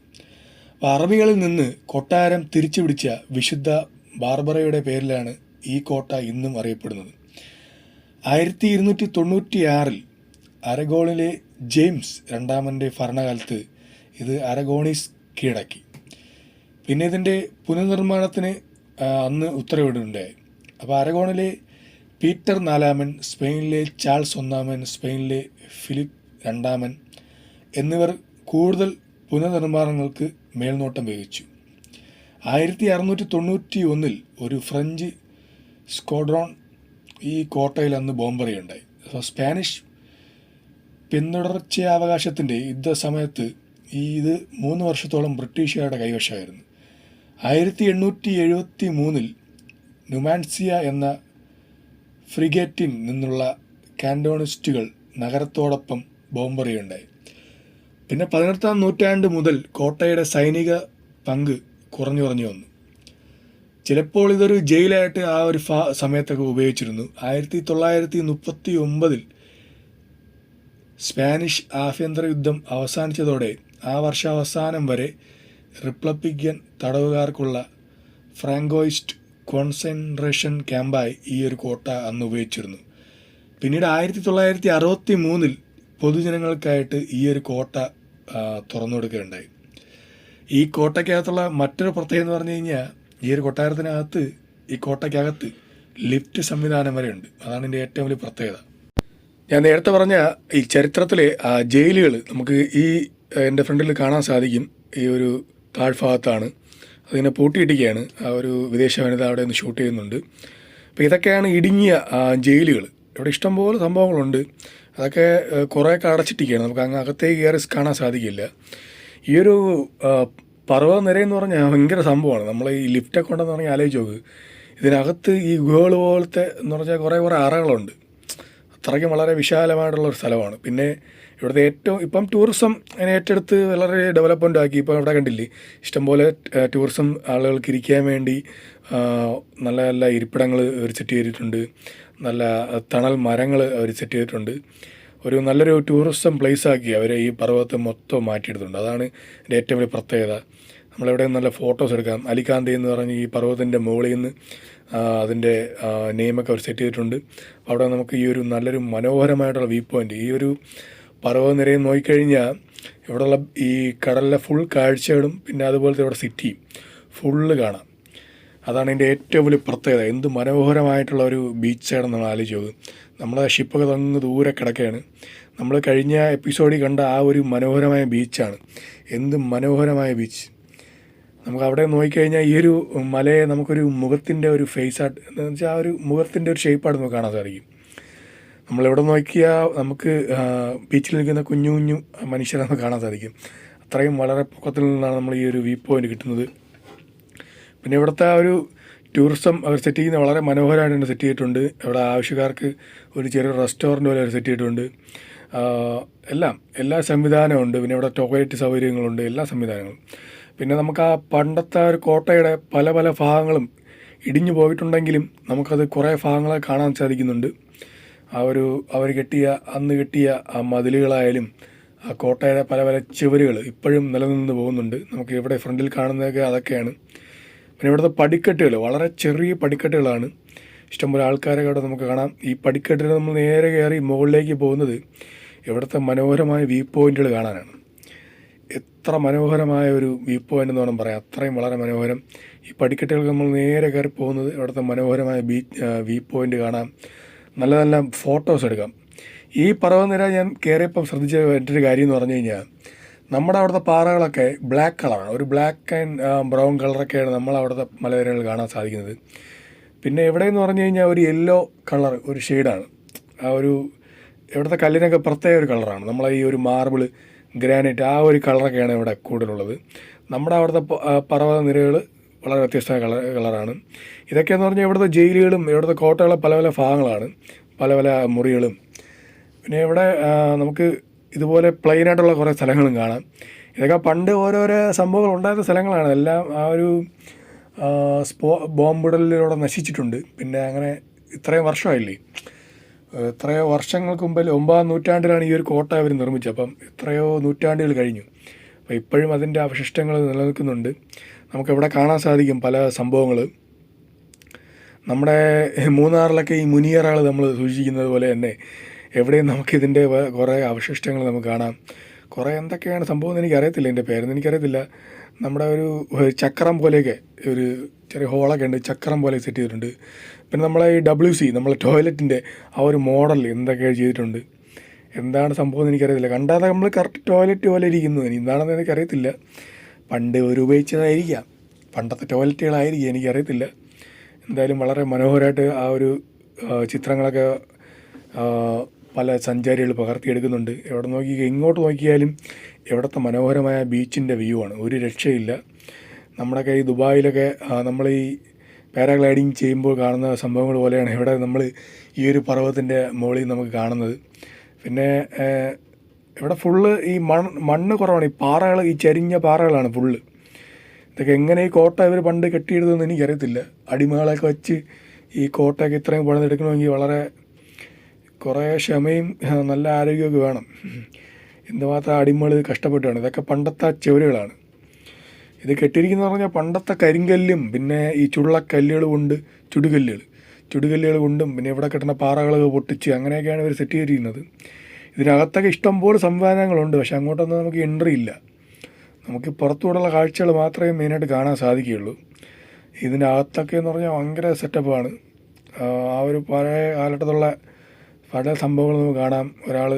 അറബികളിൽ നിന്ന് കൊട്ടാരം തിരിച്ചു പിടിച്ച വിശുദ്ധ ബാർബറയുടെ പേരിലാണ് ഈ കോട്ട ഇന്നും അറിയപ്പെടുന്നത്. ആയിരത്തി ഇരുന്നൂറ്റി തൊണ്ണൂറ്റി ആറിൽ അരഗോണിലെ ജെയിംസ് രണ്ടാമന്റെ ഭരണകാലത്ത് ഇത് അരഗോണിസ് കീഴടക്കി. പിന്നെ ഇതിന്റെ പുനർനിർമ്മാണത്തിന് അന്ന് ഉത്തരവിടുണ്ടായി അപ്പോൾ അരഗോണിലെ പീറ്റർ നാലാമൻ സ്പെയിനിലെ ചാൾസ് ഒന്നാമൻ സ്പെയിനിലെ ഫിലിപ്പ് രണ്ടാമൻ എന്നിവർ കൂടുതൽ പുനർനിർമ്മാണങ്ങൾക്ക് മേൽനോട്ടം വഹിച്ചു. ആയിരത്തി അറുന്നൂറ്റി തൊണ്ണൂറ്റി ഒന്നിൽ ഒരു ഫ്രഞ്ച് സ്ക്വാഡ്രോൺ ഈ കോട്ടയിൽ അന്ന് ബോംബറിയുണ്ടായി. അപ്പോൾ സ്പാനിഷ് പിന്തുടർച്ചയാവകാശത്തിന്റെ യുദ്ധസമയത്ത് ഈ ഇത് മൂന്ന് വർഷത്തോളം ബ്രിട്ടീഷുകാരുടെ കൈവശമായിരുന്നു. ആയിരത്തി എണ്ണൂറ്റി എഴുപത്തി മൂന്നിൽ നുമാൻസിയ എന്ന ഫ്രിഗേറ്റിൽ നിന്നുള്ള കാൻഡോണിസ്റ്റുകൾ നഗരത്തോടൊപ്പം ബോംബറിയുണ്ടായി. പിന്നെ പതിനെട്ടാം നൂറ്റാണ്ട് മുതൽ കോട്ടയുടെ സൈനിക പങ്ക് കുറഞ്ഞു കുറഞ്ഞു വന്നു. ചിലപ്പോൾ ഇതൊരു ജയിലായിട്ട് ആ ഒരു ഫാ സമയത്തൊക്കെ ഉപയോഗിച്ചിരുന്നു. ആയിരത്തി തൊള്ളായിരത്തി മുപ്പത്തി ഒമ്പതിൽ സ്പാനിഷ് ആഭ്യന്തര യുദ്ധം അവസാനിച്ചതോടെ ആ വർഷാവസാനം വരെ റിപ്പബ്ലിക്കൻ തടവുകാർക്കുള്ള ഫ്രാങ്കോയിസ്റ്റ് കോൺസെൻട്രേഷൻ ക്യാമ്പായി ഈ ഒരു കോട്ട അന്ന് ഉപയോഗിച്ചിരുന്നു. പിന്നീട് ആയിരത്തി തൊള്ളായിരത്തി അറുപത്തി മൂന്നിൽ പൊതുജനങ്ങൾക്കായിട്ട് ഈ ഒരു കോട്ട തുറന്നു കൊടുക്കുകയുണ്ടായി ഈ കോട്ടയ്ക്കകത്തുള്ള മറ്റൊരു പ്രത്യേകത എന്ന് പറഞ്ഞു കഴിഞ്ഞാൽ ഈ ഒരു കൊട്ടാരത്തിനകത്ത് ഈ കോട്ടയ്ക്കകത്ത് ലിഫ്റ്റ് സംവിധാനം വരെ ഉണ്ട് അതാണ് ഇതിന്റെ ഏറ്റവും വലിയ പ്രത്യേകത. ഞാൻ നേരത്തെ പറഞ്ഞ ഈ ചരിത്രത്തിലെ ജയിലുകൾ നമുക്ക് ഈ എന്റെ ഫ്രണ്ടിൽ കാണാൻ സാധിക്കും. ഈ ഒരു താഴ്ഭാഗത്താണ് അതിങ്ങനെ പൂട്ടിയിട്ടിരിക്കുകയാണ്. ആ ഒരു വിദേശ വനിത അവിടെ നിന്ന് ഷൂട്ട് ചെയ്യുന്നുണ്ട്. അപ്പോൾ ഇതൊക്കെയാണ് ഇടുങ്ങിയ ജയിലുകൾ ഇവിടെ ഇഷ്ടംപോലെ സംഭവങ്ങളുണ്ട്. അതൊക്കെ കുറേ കുറേയൊക്കെ അടച്ചിട്ടിരിക്കുകയാണ്. നമുക്ക് അങ്ങ് അകത്തേക്ക് കയറി കാണാൻ സാധിക്കില്ല. ഈ ഒരു ആ, പർവതനിര എന്ന് പറഞ്ഞാൽ ഭയങ്കര സംഭവമാണ്. നമ്മൾ ഈ ലിഫ്റ്റൊക്കെ ഉണ്ടെന്ന് പറഞ്ഞാൽ ആലോചിച്ച് നോക്ക്. ഇതിനകത്ത് ഈ ഗുഹകൾ പോലത്തെ എന്ന് പറഞ്ഞാൽ കുറേ കുറേ അറകളുണ്ട്. അത്രയ്ക്കും വളരെ വിശാലമായിട്ടുള്ള ഒരു സ്ഥലമാണ്. പിന്നെ ഇവിടുത്തെ ഏറ്റവും ഇപ്പം ടൂറിസം ഏറ്റെടുത്ത് വളരെ ഡെവലപ്മെന്റ് ആക്കി. ഇപ്പം ഇവിടെ കണ്ടില്ലേ? ഇഷ്ടംപോലെ ടൂറിസം ആളുകൾക്ക് ഇരിക്കാൻ വേണ്ടി നല്ല നല്ല ഇരിപ്പിടങ്ങൾ അവർ സെറ്റ് ചെയ്തിട്ടുണ്ട്. നല്ല തണൽ മരങ്ങൾ അവർ സെറ്റ് ചെയ്തിട്ടുണ്ട്. ഒരു നല്ലൊരു ടൂറിസം പ്ലേസ് ആക്കി അവർ ഈ പർവതത്തെ മൊത്തം മാറ്റിയെടുത്തിട്ടുണ്ട്. അതാണ് എന്റെ ഏറ്റവും വലിയ പ്രത്യേകത. നമ്മളിവിടെ നല്ല ഫോട്ടോസ് എടുക്കാം. അലിക്കാന്തി എന്ന് പറഞ്ഞ് ഈ പർവതത്തിന്റെ മുകളിൽ നിന്ന് അതിന്റെ നെയിമൊക്കെ അവർ സെറ്റ് ചെയ്തിട്ടുണ്ട്. അവിടെ നമുക്ക് ഈ ഒരു നല്ലൊരു മനോഹരമായിട്ടുള്ള വ്യൂ പോയിന്റ് ഈ ഒരു പർവതനിരയിൽ നോക്കിക്കഴിഞ്ഞാൽ ഇവിടെയുള്ള ഈ കടലിലെ ഫുൾ കാഴ്ചകളും പിന്നെ അതുപോലത്തെ ഇവിടെ സിറ്റി ഫുള്ള് കാണാം. അതാണ് എന്റെ ഏറ്റവും വലിയ പ്രത്യേകത. എന്ത് മനോഹരമായിട്ടുള്ള ഒരു ബീച്ചാണെന്ന് നമ്മൾ ആലോചിച്ച് നോക്കും നമ്മുടെ ഷിപ്പൊക്കെ തങ്ങ് ദൂരെ കിടക്കുകയാണ്. നമ്മൾ കഴിഞ്ഞ എപ്പിസോഡിൽ കണ്ട ആ ഒരു മനോഹരമായ ബീച്ചാണ്. എന്ത് മനോഹരമായ ബീച്ച് നമുക്ക് അവിടെ നോക്കിക്കഴിഞ്ഞാൽ ഈ ഒരു മലയെ നമുക്കൊരു മുഖത്തിന്റെ ഒരു ഫേസ് ആർട്ട് എന്ന് വെച്ചാൽ ആ ഒരു മുഖത്തിന്റെ ഒരു ഷേപ്പായിട്ട് നമുക്ക് കാണാൻ സാധിക്കും. നമ്മളെവിടെ നോക്കിയാൽ നമുക്ക് ബീച്ചിൽ നിൽക്കുന്ന കുഞ്ഞു കുഞ്ഞു മനുഷ്യരെ നമുക്ക് കാണാൻ സാധിക്കും. അത്രയും വളരെ പൊക്കത്തിൽ നിന്നാണ് നമ്മൾ ഈ ഒരു വ്യൂ പോയിന്റ് കിട്ടുന്നത്. പിന്നെ ഇവിടുത്തെ ആ ഒരു ടൂറിസം അവർ സെറ്റ് ചെയ്യുന്ന വളരെ മനോഹരമായിട്ട് തന്നെ സെറ്റ് ചെയ്തിട്ടുണ്ട്. ഇവിടെ ആവശ്യക്കാർക്ക് ഒരു ചെറിയ റെസ്റ്റോറന്റ് പോലെ അവർ സെറ്റ് ചെയ്തിട്ടുണ്ട്. എല്ലാം എല്ലാ സംവിധാനവും ഉണ്ട്. പിന്നെ ഇവിടെ ടോയ്ലറ്റ് സൗകര്യങ്ങളുണ്ട് എല്ലാ സംവിധാനങ്ങളും. പിന്നെ നമുക്ക് ആ പണ്ടത്തെ ഒരു കോട്ടയുടെ പല പല ഭാഗങ്ങളും ഇടിഞ്ഞു പോയിട്ടുണ്ടെങ്കിലും നമുക്കത് കുറേ ഭാഗങ്ങളെ കാണാൻ സാധിക്കുന്നുണ്ട്. ആ ഒരു അവർ കെട്ടിയ അന്ന് കെട്ടിയ ആ മതിലുകളായാലും ആ കോട്ടയുടെ പല പല ചുവരുകൾ ഇപ്പോഴും നിലനിന്ന് പോകുന്നുണ്ട്. നമുക്ക് ഇവിടെ ഫ്രണ്ടിൽ കാണുന്നതൊക്കെ അതൊക്കെയാണ്. പിന്നെ ഇവിടുത്തെ പടിക്കെട്ടുകൾ വളരെ ചെറിയ പടിക്കെട്ടുകളാണ്. ഇഷ്ടംപോലെ ആൾക്കാരൊക്കെ അവിടെ നമുക്ക് കാണാം. ഈ പടിക്കെട്ടിൽ നമ്മൾ നേരെ കയറി മുകളിലേക്ക് പോകുന്നത് ഇവിടുത്തെ മനോഹരമായ വ്യൂ പോയിന്റുകൾ കാണാനാണ്. എത്ര മനോഹരമായ ഒരു വ്യൂ പോയിന്റ് എന്ന് വേണം പറയാം. അത്രയും വളരെ മനോഹരം. ഈ പടിക്കെട്ടുകൾ നമ്മൾ നേരെ കയറി പോകുന്നത് ഇവിടുത്തെ മനോഹരമായ ബീച്ച് വ്യൂ പോയിന്റ് കാണാം. നല്ല നല്ല ഫോട്ടോസ് എടുക്കാം. ഈ പർവതനിര ഞാൻ കയറിയപ്പം ശ്രദ്ധിച്ച മറ്റൊരു കാര്യം എന്ന് പറഞ്ഞു കഴിഞ്ഞാൽ നമ്മുടെ അവിടുത്തെ പാറകളൊക്കെ ബ്ലാക്ക് കളറാണ് ഒരു ബ്ലാക്ക് ആൻഡ് ബ്രൗൺ കളറൊക്കെയാണ് നമ്മൾ അവിടുത്തെ മലനിരകൾ കാണാൻ സാധിക്കുന്നത്. പിന്നെ എവിടെയെന്ന് പറഞ്ഞു കഴിഞ്ഞാൽ ഒരു യെല്ലോ കളർ ഒരു ഷെയ്ഡാണ് ആ ഒരു ഇവിടുത്തെ കല്ലിനൊക്കെ പ്രത്യേക ഒരു കളറാണ് നമ്മളെ ഈ ഒരു മാർബിൾ ഗ്രാനൈറ്റ് ആ ഒരു കളറൊക്കെയാണ് ഇവിടെ കൂടുതലുള്ളത്. നമ്മുടെ അവിടുത്തെ പർവത നിരകൾ വളരെ വ്യത്യസ്തമായ കളർ കളറാണ്. ഇതൊക്കെയെന്ന് പറഞ്ഞാൽ ഇവിടുത്തെ ജയിലുകളും ഇവിടുത്തെ കോട്ടകളെ പല പല ഭാഗങ്ങളാണ്. പല പല മുറികളും. പിന്നെ ഇവിടെ നമുക്ക് ഇതുപോലെ പ്ലെയിൻ ആയിട്ടുള്ള കുറേ സ്ഥലങ്ങളും കാണാം. ഇതൊക്കെ പണ്ട് ഓരോരോ സംഭവങ്ങൾ ഉണ്ടായിരുന്ന സ്ഥലങ്ങളാണ്. എല്ലാം ആ ഒരു സ്പോ ബോംബിടലിലൂടെ നശിച്ചിട്ടുണ്ട്. പിന്നെ അങ്ങനെ ഇത്രയും വർഷമായില്ലേ? എത്രയോ വർഷങ്ങൾക്ക് മുമ്പിൽ ഒമ്പതാം നൂറ്റാണ്ടിലാണ് ഈ ഒരു കോട്ട അവർ നിർമ്മിച്ചത്. അപ്പം എത്രയോ നൂറ്റാണ്ടുകൾ കഴിഞ്ഞു. അപ്പോൾ ഇപ്പോഴും അതിന്റെ അവശിഷ്ടങ്ങൾ നിലനിൽക്കുന്നുണ്ട്. നമുക്കിവിടെ കാണാൻ സാധിക്കും പല സംഭവങ്ങൾ നമ്മുടെ മൂന്നാറിലൊക്കെ ഈ മുനിയറകൾ നമ്മൾ സൂക്ഷിക്കുന്നത് പോലെ തന്നെ എവിടെയും നമുക്കിതിന്റെ കുറേ അവശിഷ്ടങ്ങൾ നമുക്ക് കാണാം. കുറേ എന്തൊക്കെയാണ് സംഭവം എന്ന് എനിക്കറിയത്തില്ല എന്റെ പേരെന്ന് എനിക്കറിയത്തില്ല. നമ്മുടെ ഒരു ചക്രം പോലെയൊക്കെ ഒരു ചെറിയ ഹോളൊക്കെ ഉണ്ട് ചക്രം പോലെ സെറ്റ് ചെയ്തിട്ടുണ്ട്. പിന്നെ നമ്മളെ ഈ ഡബ്ല്യു സി നമ്മളെ ടോയ്ലറ്റിന്റെ ആ ഒരു മോഡൽ എന്തൊക്കെ ചെയ്തിട്ടുണ്ട്. എന്താണ് സംഭവം എന്ന് എനിക്കറിയത്തില്ല. കണ്ടാതെ നമ്മൾ കറക്റ്റ് ടോയ്ലറ്റ് പോലെ ഇരിക്കുന്നു. ഇനി എന്താണെന്ന് എനിക്കറിയത്തില്ല. പണ്ട് ഒരു ഉപയോഗിച്ചതായിരിക്കാം. പണ്ടത്തെ ടോയ്ലറ്റുകളായിരിക്കും എനിക്കറിയത്തില്ല. എന്തായാലും വളരെ മനോഹരമായിട്ട് ആ ഒരു ചിത്രങ്ങളൊക്കെ പല സഞ്ചാരികൾ പകർത്തിയെടുക്കുന്നുണ്ട്. എവിടെ നോക്കി എങ്ങോട്ട് നോക്കിയാലും എവിടത്തെ മനോഹരമായ ബീച്ചിന്റെ വ്യൂ ആണ്. ഒരു രക്ഷയില്ല. നമ്മുടെയൊക്കെ ഈ ദുബായിലൊക്കെ നമ്മൾ ഈ പാരാഗ്ലൈഡിങ് ചെയ്യുമ്പോൾ കാണുന്ന സംഭവങ്ങൾ പോലെയാണ് ഇവിടെ നമ്മൾ ഈ ഒരു പർവതത്തിന്റെ മുകളിൽ നമുക്ക് കാണുന്നത്. പിന്നെ ഇവിടെ ഫുള്ള് ഈ മണ്ണ് മണ്ണ് കുറവാണ്. ഈ പാറകൾ ഈ ചരിഞ്ഞ പാറകളാണ് ഫുള്ള്. ഇതൊക്കെ എങ്ങനെ ഈ കോട്ട ഇവർ പണ്ട് കെട്ടിയെടുത്തതെന്ന് എനിക്കറിയത്തില്ല. അടിമകളൊക്കെ വെച്ച് ഈ കോട്ടയൊക്കെ ഇത്രയും പണിതെടുക്കണമെങ്കിൽ വളരെ കുറേ ക്ഷമയും നല്ല ആരോഗ്യമൊക്കെ വേണം. എന്തുമാത്രം അടിമകൾ കഷ്ടപ്പെട്ടാണ്. ഇതൊക്കെ പണ്ടത്തെ ചുവരുകളാണ് ഇത് കെട്ടിയിരിക്കുന്ന പറഞ്ഞാൽ പണ്ടത്തെ കരിങ്കല്ലും പിന്നെ ഈ ചുള്ളക്കല്ലുകൾ കൊണ്ട് ചുടുകല്ലുകൾ. ചുടുകല്ലുകൾ കൊണ്ടും പിന്നെ ഇവിടെ കിട്ടുന്ന പാറകളൊക്കെ പൊട്ടിച്ച് അങ്ങനെയൊക്കെയാണ് ഇവർ സെറ്റ് ചെയ്തിരിക്കുന്നത്. ഇതിനകത്തൊക്കെ ഇഷ്ടംപോലെ സംവിധാനങ്ങളുണ്ട് പക്ഷെ അങ്ങോട്ടൊന്നും നമുക്ക് എൻട്രി ഇല്ല. നമുക്ക് പുറത്തുകൂടെയുള്ള കാഴ്ചകൾ മാത്രമേ മെയിനായിട്ട് കാണാൻ സാധിക്കുകയുള്ളൂ. ഇതിനകത്തൊക്കെ എന്ന് പറഞ്ഞാൽ ഭയങ്കര സെറ്റപ്പാണ് ആ ഒരു പഴയ കാലഘട്ടത്തുള്ള പല സംഭവങ്ങൾ നമുക്ക് കാണാം. ഒരാൾ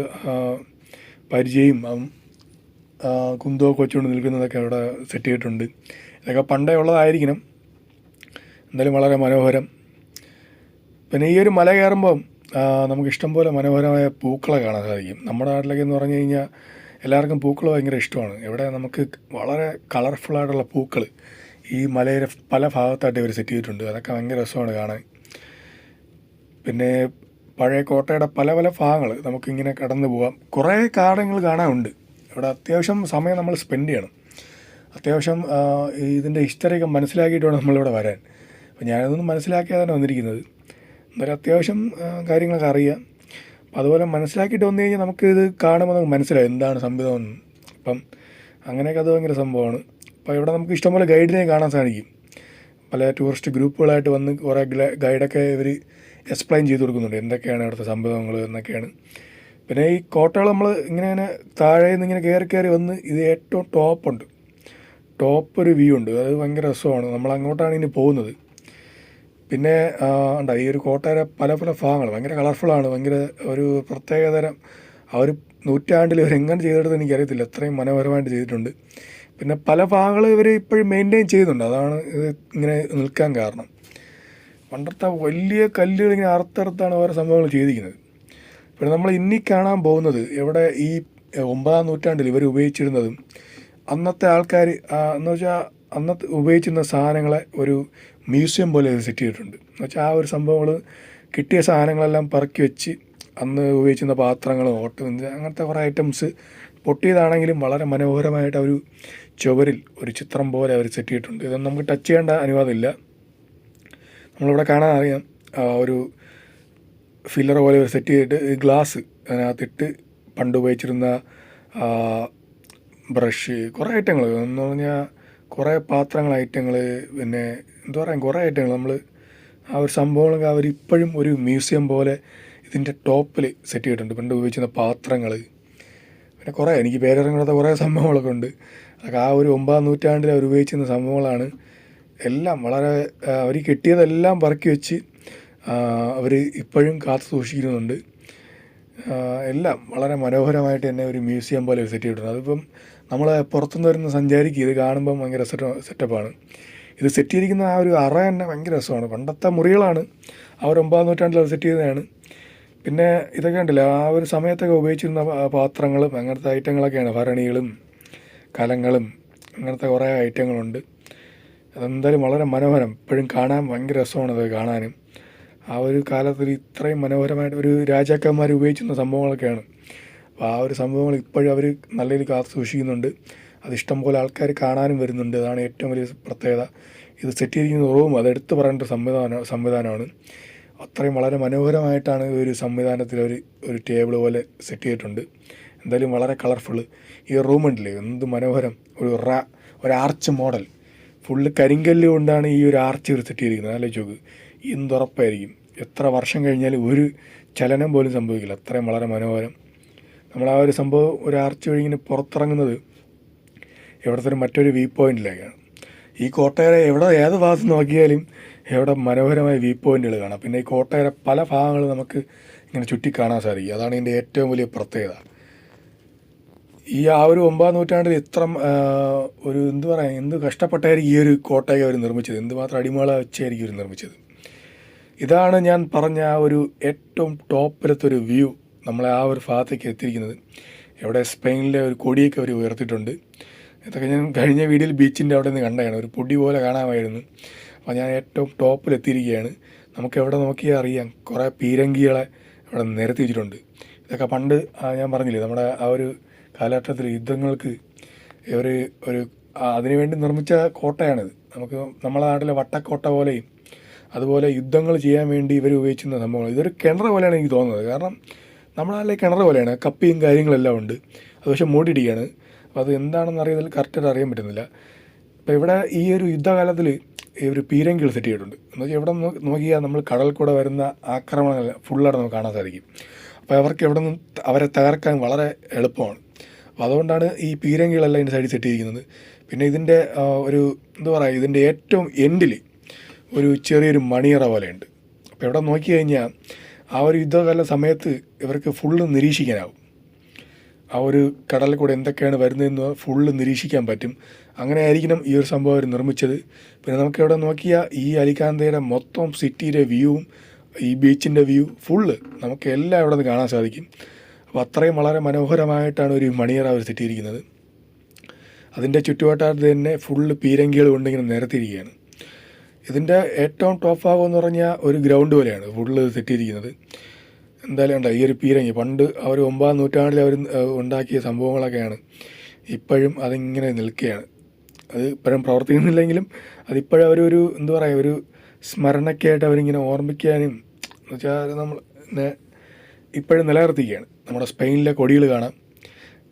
പരിചയം കുന്തോ കൊച്ചുകൊണ്ട് നിൽക്കുന്നതൊക്കെ അവിടെ സെറ്റ് ചെയ്തിട്ടുണ്ട്. ഇതൊക്കെ പണ്ടേ ഉള്ളതായിരിക്കണം. എന്തായാലും വളരെ മനോഹരം. പിന്നെ ഈ ഒരു മല കയറുമ്പം ആ, ഇഷ്ടം പോലെ മനോഹരമായ പൂക്കളെ കാണാൻ സാധിക്കും. നമ്മുടെ നാട്ടിലൊക്കെ എന്ന് പറഞ്ഞു കഴിഞ്ഞാൽ എല്ലാവർക്കും പൂക്കൾ ഭയങ്കര ഇഷ്ടമാണ്. ഇവിടെ നമുക്ക് വളരെ കളർഫുള്ളായിട്ടുള്ള പൂക്കൾ ഈ മലയുടെ പല ഭാഗത്തായിട്ട് ഇവർ സെറ്റ് ചെയ്തിട്ടുണ്ട്. അതൊക്കെ ഭയങ്കര രസമാണ് കാണാൻ. പിന്നെ പഴയ കോട്ടയുടെ പല പല ഭാഗങ്ങൾ നമുക്കിങ്ങനെ കടന്നു പോകാം. കുറേ കാടങ്ങൾ കാണാനുണ്ട്. ഇവിടെ അത്യാവശ്യം സമയം നമ്മൾ സ്പെൻഡ് ചെയ്യണം. അത്യാവശ്യം ഇതിന്റെ ഹിസ്റ്ററിയൊക്കെ മനസ്സിലാക്കിയിട്ട് വേണം നമ്മളിവിടെ വരാൻ. അപ്പോൾ ഞാനതൊന്നും മനസ്സിലാക്കിയാണ് വന്നിരിക്കുന്നത്. എന്തായാലും അത്യാവശ്യം കാര്യങ്ങളൊക്കെ അറിയാം. അപ്പം അതുപോലെ മനസ്സിലാക്കിയിട്ട് വന്നു കഴിഞ്ഞാൽ നമുക്ക് ഇത് കാണുമ്പോൾ നമുക്ക് മനസ്സിലാവും എന്താണ് സംവിധാനം. എന്ന് അപ്പം അങ്ങനെയൊക്കെ അത് ഭയങ്കര സംഭവമാണ്. അപ്പോൾ ഇവിടെ നമുക്ക് ഇഷ്ടംപോലെ ഗൈഡിനെ കാണാൻ സാധിക്കും. പല ടൂറിസ്റ്റ് ഗ്രൂപ്പുകളായിട്ട് വന്ന് കുറേ ഗൈഡൊക്കെ ഇവർ എക്സ്പ്ലെയിൻ ചെയ്ത് കൊടുക്കുന്നുണ്ട്. എന്തൊക്കെയാണ് അവിടുത്തെ സംഭവങ്ങൾ എന്നൊക്കെയാണ്. പിന്നെ ഈ കോട്ടകൾ നമ്മൾ ഇങ്ങനെ ഇങ്ങനെ താഴെ നിന്ന് ഇങ്ങനെ കയറി കയറി വന്ന് ഇത് ഏറ്റവും ടോപ്പുണ്ട് ടോപ്പ് ഒരു വ്യൂ ഉണ്ട്. അത് ഭയങ്കര രസമാണ്. നമ്മൾ അങ്ങോട്ടാണ് ഇനി പോകുന്നത്. പിന്നെ ഉണ്ട് ഈ ഒരു കോട്ടയുടെ പല പല ഭാഗങ്ങൾ ഭയങ്കര കളർഫുള്ളാണ്. ഭയങ്കര ഒരു പ്രത്യേകതരം ആ ഒരു നൂറ്റാണ്ടിൽ ഇവർ എങ്ങനെ ചെയ്തെടുത്ത് എനിക്കറിയത്തില്ല. അത്രയും മനോഹരമായിട്ട് ചെയ്തിട്ടുണ്ട്. പിന്നെ പല ഭാഗങ്ങൾ ഇവർ ഇപ്പോഴും മെയിന്റെയിൻ ചെയ്യുന്നുണ്ട്. അതാണ് ഇത് ഇങ്ങനെ നിൽക്കാൻ കാരണം. പണ്ടത്തെ വലിയ കല്ലുകൾ ഇങ്ങനെ അറുത്തറുത്താണ് ഓരോ സംഭവങ്ങൾ ചെയ്തിരിക്കുന്നത്. പിന്നെ നമ്മൾ ഇനി കാണാൻ പോകുന്നത് ഇവിടെ ഈ ഒമ്പതാം നൂറ്റാണ്ടിൽ ഇവർ ഉപയോഗിച്ചിരുന്നതും അന്നത്തെ ആൾക്കാർ എന്ന് വെച്ചാൽ അന്നത്തെ ഉപയോഗിച്ചിരുന്ന സാധനങ്ങളെ ഒരു മ്യൂസിയം പോലെ അത് സെറ്റ് ചെയ്തിട്ടുണ്ട്. എന്നുവെച്ചാൽ ആ ഒരു സംഭവങ്ങൾ കിട്ടിയ സാധനങ്ങളെല്ലാം പറക്കി വെച്ച് അന്ന് ഉപയോഗിച്ചിരുന്ന പാത്രങ്ങൾ ഓട്ടം അങ്ങനത്തെ കുറേ ഐറ്റംസ് പൊട്ടിയതാണെങ്കിലും വളരെ മനോഹരമായിട്ട് ഒരു ചുവരിൽ ഒരു ചിത്രം പോലെ അവർ സെറ്റ് ചെയ്തിട്ടുണ്ട്. ഇതൊന്നും നമുക്ക് ടച്ച് ചെയ്യേണ്ട അനുവാദമില്ല. നമ്മളിവിടെ കാണാൻ അറിയാം ഒരു ഫില്ലർ പോലെ ഒരു സെറ്റ് ചെയ്തിട്ട് ഗ്ലാസ് അതിനകത്തിട്ട് പണ്ട് ഉപയോഗിച്ചിരുന്ന ബ്രഷ് കുറേ ഐറ്റങ്ങൾ എന്ന് പറഞ്ഞാൽ കുറേ പാത്രങ്ങൾ ഐറ്റങ്ങൾ പിന്നെ എന്താ പറയുക കുറേ ഐറ്റങ്ങൾ. നമ്മൾ ആ ഒരു സംഭവങ്ങളൊക്കെ അവരിപ്പോഴും ഒരു മ്യൂസിയം പോലെ ഇതിന്റെ ടോപ്പിൽ സെറ്റ് ചെയ്തിട്ടുണ്ട്. പണ്ട് ഉപയോഗിച്ചിരുന്ന പാത്രങ്ങൾ പിന്നെ കുറേ എനിക്ക് പേരിറങ്ങാത്ത കുറേ സംഭവങ്ങളൊക്കെ ഉണ്ട്. അതൊക്കെ ആ ഒരു ഒമ്പതാം നൂറ്റാണ്ടിൽ അവർ ഉപയോഗിച്ചിരുന്ന സംഭവങ്ങളാണ്. എല്ലാം വളരെ അവർ കിട്ടിയതെല്ലാം പറക്കി വെച്ച് അവർ ഇപ്പോഴും കാത്തു സൂക്ഷിക്കുന്നുണ്ട്. എല്ലാം വളരെ മനോഹരമായിട്ട് തന്നെ ഒരു മ്യൂസിയം പോലെ സെറ്റ് ചെയ്തിട്ടുണ്ട്. അതിപ്പം നമ്മൾ പുറത്തുനിന്ന് വരുന്ന സഞ്ചാരിക്ക് ഇത് കാണുമ്പം ഭയങ്കര സെറ്റ് സെറ്റപ്പാണ് ഇത് സെറ്റ് ചെയ്തിരിക്കുന്ന ആ ഒരു അറ തന്നെ ഭയങ്കര രസമാണ്. പണ്ടത്തെ മുറികളാണ്. അവർ ഒമ്പതാം നൂറ്റാണ്ടിൽ അത് സെറ്റ് ചെയ്തതാണ്. പിന്നെ ഇതൊക്കെ ഉണ്ടല്ലോ ആ ഒരു സമയത്തൊക്കെ ഉപയോഗിച്ചിരുന്ന പാത്രങ്ങളും അങ്ങനത്തെ ഐറ്റങ്ങളൊക്കെയാണ്. ഭരണികളും കലങ്ങളും അങ്ങനത്തെ കുറേ ഐറ്റങ്ങളുണ്ട്. അതെന്തായാലും വളരെ മനോഹരം. ഇപ്പോഴും കാണാൻ ഭയങ്കര രസമാണ് അത് കാണാനും. ആ ഒരു കാലത്തിൽ ഇത്രയും മനോഹരമായിട്ട് ഒരു രാജാക്കന്മാർ ഉപയോഗിച്ചിരുന്ന സംഭവങ്ങളൊക്കെയാണ്. അപ്പോൾ ആ ഒരു സംഭവങ്ങൾ ഇപ്പോഴും അവർ നല്ല രീതിയിൽ കാത്തു സൂക്ഷിക്കുന്നുണ്ട്. അത് ഇഷ്ടംപോലെ ആൾക്കാർ കാണാനും വരുന്നുണ്ട്. അതാണ് ഏറ്റവും വലിയ പ്രത്യേകത. ഇത് സെറ്റ് ചെയ്തിരിക്കുന്ന റൂം അത് എടുത്തു പറയേണ്ട ഒരു സംവിധാനം സംവിധാനമാണ്. അത്രയും വളരെ മനോഹരമായിട്ടാണ് ഈ ഒരു സംവിധാനത്തിൽ ഒരു ഒരു ടേബിൾ പോലെ സെറ്റ് ചെയ്തിട്ടുണ്ട്. എന്തായാലും വളരെ കളർഫുൾ ഈ റൂം ഉണ്ടല്ലേ? എന്ത് മനോഹരം. ഒരു റാ ഒരു ആർച്ച് മോഡൽ ഫുള്ള് കരിങ്കല്ല് കൊണ്ടാണ് ഈ ഒരു ആർച്ച് ഒരു സെറ്റ് ചെയ്തിരിക്കുന്നത്. നല്ല ചോക്ക്? എന്തുറപ്പായിരിക്കും. എത്ര വർഷം കഴിഞ്ഞാലും ഒരു ചലനം പോലും സംഭവിക്കില്ല. അത്രയും വളരെ മനോഹരം. നമ്മൾ ആ ഒരു സംഭവം ഒരു ആർച്ച് വഴി ഇങ്ങനെ പുറത്തിറങ്ങുന്നത് ഇവിടുത്തെ മറ്റൊരു വ്യൂ പോയിന്റിലേക്കാണ് ഈ കോട്ടയുടെ എവിടെ ഏത് ഭാഗത്ത് നോക്കിയാലും എവിടെ മനോഹരമായ വ്യൂ പോയിന്റുകൾ കാണാം. പിന്നെ ഈ കോട്ടയുടെ പല ഭാഗങ്ങളും നമുക്ക് ഇങ്ങനെ ചുറ്റി കാണാൻ സാധിക്കും. അതാണ് ഇതിന്റെ ഏറ്റവും വലിയ പ്രത്യേകത. ഈ ആ ഒരു ഒമ്പതാം നൂറ്റാണ്ടിൽ ഇത്ര ഒരു എന്ത് പറയാൻ എന്ത് കഷ്ടപ്പെട്ടായിരിക്കും ഈ ഒരു കോട്ടയെ അവർ നിർമ്മിച്ചത്? എന്തുമാത്രം അടിമകളെ വെച്ചായിരിക്കും അവർ നിർമ്മിച്ചത്? ഇതാണ് ഞാൻ പറഞ്ഞ ആ ഒരു ഏറ്റവും ടോപ്പിലത്തെ ഒരു വ്യൂ നമ്മളെ ആ ഒരു ഭാഗത്തേക്ക് എത്തിയിരിക്കുന്നത്. ഇവിടെ സ്പെയിനിലെ ഒരു കൊടിയൊക്കെ അവർ ഉയർത്തിയിട്ടുണ്ട്. ഇതൊക്കെ ഞാൻ കഴിഞ്ഞ വീഡിയോയിൽ ബീച്ചിന്റെ അവിടെ നിന്ന് കണ്ടതാണ്. ഒരു പൊടി പോലെ കാണാമായിരുന്നു. അപ്പോൾ ഞാൻ ഏറ്റവും ടോപ്പിൽ എത്തിയിരിക്കുകയാണ്. നമുക്ക് എവിടെ നോക്കിയാൽ അറിയാം. കുറേ പീരങ്കികളെ ഇവിടെ നിരത്തി വെച്ചിട്ടുണ്ട്. ഇതൊക്കെ പണ്ട് ഞാൻ പറഞ്ഞില്ലേ നമ്മുടെ ആ ഒരു കാലഘട്ടത്തിൽ യുദ്ധങ്ങൾക്ക് ഇവർ ഒരു അതിനുവേണ്ടി നിർമ്മിച്ച കോട്ടയാണിത്. നമുക്ക് നമ്മുടെ നാട്ടിലെ വട്ടക്കോട്ട പോലെയും അതുപോലെ യുദ്ധങ്ങൾ ചെയ്യാൻ വേണ്ടി ഇവർ ഉപയോഗിച്ചിരുന്ന സംഭവങ്ങൾ. ഇതൊരു കിണർ പോലെയാണ് എനിക്ക് തോന്നുന്നത്. കാരണം നമ്മുടെ നല്ല കിണർ പോലെയാണ്. കപ്പിയും കാര്യങ്ങളെല്ലാം ഉണ്ട്. അത് പക്ഷേ മൂടിയിടിക്കുകയാണ്. അപ്പോൾ അത് എന്താണെന്ന് അറിയുന്നതിൽ കറക്റ്റായിട്ട് അറിയാൻ പറ്റുന്നില്ല. അപ്പോൾ ഇവിടെ ഈ ഒരു യുദ്ധകാലത്തിൽ ഈ ഒരു പീരങ്കികൾ സെറ്റ് ചെയ്തിട്ടുണ്ട്. എന്ന് വെച്ചാൽ ഇവിടെ നോ- നോക്കിയാൽ നമ്മൾ കടൽ കൂടെ വരുന്ന ആക്രമണങ്ങൾ ഫുള്ളായിട്ട് നമുക്ക് കാണാൻ സാധിക്കും. അപ്പോൾ അവർക്ക് എവിടെ നിന്നും അവരെ തകർക്കാൻ വളരെ എളുപ്പമാണ്. അപ്പോൾ അതുകൊണ്ടാണ് ഈ പീരങ്കികളെല്ലാം ഇതിന്റെ സൈഡിൽ സെറ്റ് ചെയ്തിരിക്കുന്നത്. പിന്നെ ഇതിന്റെ ഒരു എന്താ പറയുക ഇതിന്റെ ഏറ്റവും എൻഡിൽ ഒരു ചെറിയൊരു മണിയറ പോലെയുണ്ട്. അപ്പോൾ എവിടെ നോക്കി കഴിഞ്ഞാൽ ആ ഒരു യുദ്ധകാല സമയത്ത് ഇവർക്ക് ഫുള്ള് നിരീക്ഷിക്കാനാവും. ആ ഒരു കടലിൽ കൂടെ എന്തൊക്കെയാണ് വരുന്നതെന്ന് ഫുള്ള് നിരീക്ഷിക്കാൻ പറ്റും. അങ്ങനെ ആയിരിക്കണം ഈ ഒരു സംഭവം അവർ നിർമ്മിച്ചത്. പിന്നെ നമുക്ക് ഇവിടെ നോക്കിയാൽ ഈ അലിക്കാന്തയുടെ മൊത്തം സിറ്റിയുടെ വ്യൂവും ഈ ബീച്ചിന്റെ വ്യൂ ഫുള്ള് നമുക്ക് എല്ലാം ഇവിടെ നിന്ന് കാണാൻ സാധിക്കും. അപ്പോൾ അത്രയും വളരെ മനോഹരമായിട്ടാണ് ഒരു മണിയറ അവർ സെറ്റിയിരിക്കുന്നത് അതിന്റെ ചുറ്റുവട്ടാരത്ത് തന്നെ ഫുള്ള് പീരങ്കികൾ കൊണ്ടിങ്ങനെ നിരത്തിയിരിക്കുകയാണ്. ഇതിന്റെ ഏറ്റവും ടോപ്പ് ഭാഗം എന്ന് പറഞ്ഞാൽ ഒരു ഗ്രൗണ്ട് പോലെയാണ്. ഫുള്ള് സെറ്റ് ചെയ്തിരിക്കുന്നത്. എന്തായാലും ഉണ്ടോ ഈ ഒരു പീരങ്കി. പണ്ട് അവർ ഒമ്പതാം നൂറ്റാണ്ടിൽ അവർ ഉണ്ടാക്കിയ സംഭവങ്ങളൊക്കെയാണ്. ഇപ്പോഴും അതിങ്ങനെ നിൽക്കുകയാണ്. അത് ഇപ്പോഴും പ്രവർത്തിക്കുന്നില്ലെങ്കിലും അതിപ്പോഴും അവരൊരു എന്താ പറയുക ഒരു സ്മരണയ്ക്കായിട്ട് അവരിങ്ങനെ ഓർമ്മിക്കാനും എന്ന് വെച്ചാൽ നമ്മൾ ഇപ്പോഴും നിലനിർത്തിക്കുകയാണ് നമ്മുടെ സ്പെയിനിലെ കൊടികൾ കാണാം.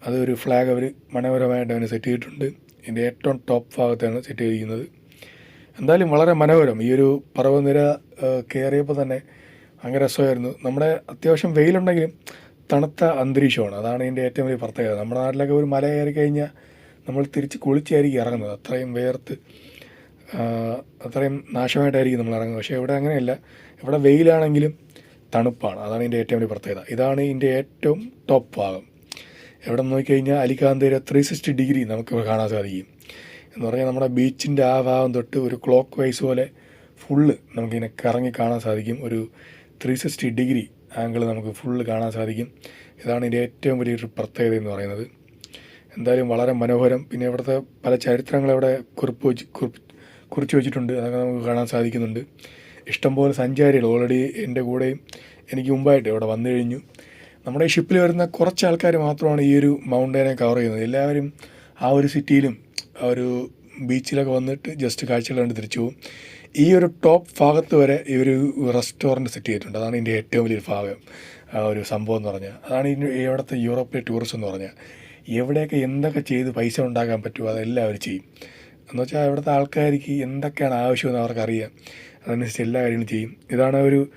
അതൊരു ഫ്ലാഗ് അവർ മനോഹരമായിട്ട് അവന് സെറ്റ് ചെയ്തിട്ടുണ്ട്. ഇതിന്റെ ഏറ്റവും ടോപ്പ് ഭാഗത്താണ് സെറ്റ് ചെയ്തിരിക്കുന്നത്. എന്തായാലും വളരെ മനോഹരം. ഈ ഒരു പർവനിര കയറിയപ്പോൾ തന്നെ അങ്ങനെ രസമായിരുന്നു. നമ്മുടെ അത്യാവശ്യം വെയിലുണ്ടെങ്കിലും തണുത്ത അന്തരീക്ഷമാണ്. അതാണ് ഇതിന്റെ ഏറ്റവും വലിയ പ്രത്യേകത. നമ്മുടെ നാട്ടിലൊക്കെ ഒരു മല കയറി കഴിഞ്ഞാൽ നമ്മൾ തിരിച്ച് കുളിച്ചായിരിക്കും ഇറങ്ങുന്നത്. അത്രയും വേർത്ത് അത്രയും നാശമായിട്ടായിരിക്കും നമ്മൾ ഇറങ്ങുന്നത്. പക്ഷേ ഇവിടെ അങ്ങനെയല്ല. ഇവിടെ വെയിലാണെങ്കിലും തണുപ്പാണ്. അതാണ് ഇതിന്റെ ഏറ്റവും വലിയ പ്രത്യേകത. ഇതാണ് ഇതിന്റെ ഏറ്റവും ടോപ്പ് ഭാഗം. എവിടെ നോക്കിക്കഴിഞ്ഞാൽ അലിക്കാന്തേര ത്രീ സിക്സ്റ്റി ഡിഗ്രി നമുക്ക് കാണാൻ സാധിക്കും. എന്ന് പറഞ്ഞാൽ നമ്മുടെ ബീച്ചിന്റെ ആ ഭാഗം തൊട്ട് ഒരു ക്ലോക്ക് വൈസ് പോലെ ഫുള്ള് നമുക്കിങ്ങനെ കറങ്ങി കാണാൻ സാധിക്കും. ഒരു ത്രീ സിക്സ്റ്റി ഡിഗ്രി ആംഗിൾ നമുക്ക് ഫുള്ള് കാണാൻ സാധിക്കും. ഇതാണ് ഇതിന്റെ ഏറ്റവും വലിയൊരു പ്രത്യേകത എന്ന് പറയുന്നത്. എന്തായാലും വളരെ മനോഹരം. പിന്നെ ഇവിടുത്തെ പല ചരിത്രങ്ങൾ ഇവിടെ കുറിപ്പ് വെച്ച് കുറിച്ച് വെച്ചിട്ടുണ്ട്. അതൊക്കെ നമുക്ക് കാണാൻ സാധിക്കുന്നുണ്ട്. ഇഷ്ടംപോലെ സഞ്ചാരികൾ ഓൾറെഡി എന്റെ കൂടെയും എനിക്ക് മുമ്പായിട്ട് ഇവിടെ വന്നു കഴിഞ്ഞു. നമ്മുടെ ഷിപ്പിൽ വരുന്ന കുറച്ച് ആൾക്കാർ മാത്രമാണ് ഈ ഒരു മൗണ്ടനെ കവർ ചെയ്യുന്നത്. എല്ലാവരും ആ ഒരു സിറ്റിയിലും ഒരു ബീച്ചിലൊക്കെ വന്നിട്ട് ജസ്റ്റ് കാഴ്ചകൾ കണ്ട് തിരിച്ചു ഈ ഒരു ടോപ്പ് ഭാഗത്ത് വരെ ഈ ഒരു റെസ്റ്റോറന്റ് സെറ്റ് ചെയ്തിട്ടുണ്ട്. അതാണ് ഇതിന്റെ ഏറ്റവും വലിയൊരു ഭാഗം. ഒരു സംഭവം എന്ന് പറഞ്ഞാൽ. അതാണ് ഇവിടുത്തെ യൂറോപ്പിലെ ടൂറിസം എന്ന് പറഞ്ഞാൽ. എവിടെയൊക്കെ എന്തൊക്കെ ചെയ്ത് പൈസ ഉണ്ടാക്കാൻ പറ്റുമോ അതെല്ലാം അവർ ചെയ്യും. എന്ന് വെച്ചാൽ ഇവിടുത്തെ ആൾക്കാർക്ക് എന്തൊക്കെയാണ് ആവശ്യമെന്ന് അവർക്കറിയാം. അതനുസരിച്ച് എല്ലാ കാര്യങ്ങളും ചെയ്യും. ഇതാണ് ഒരു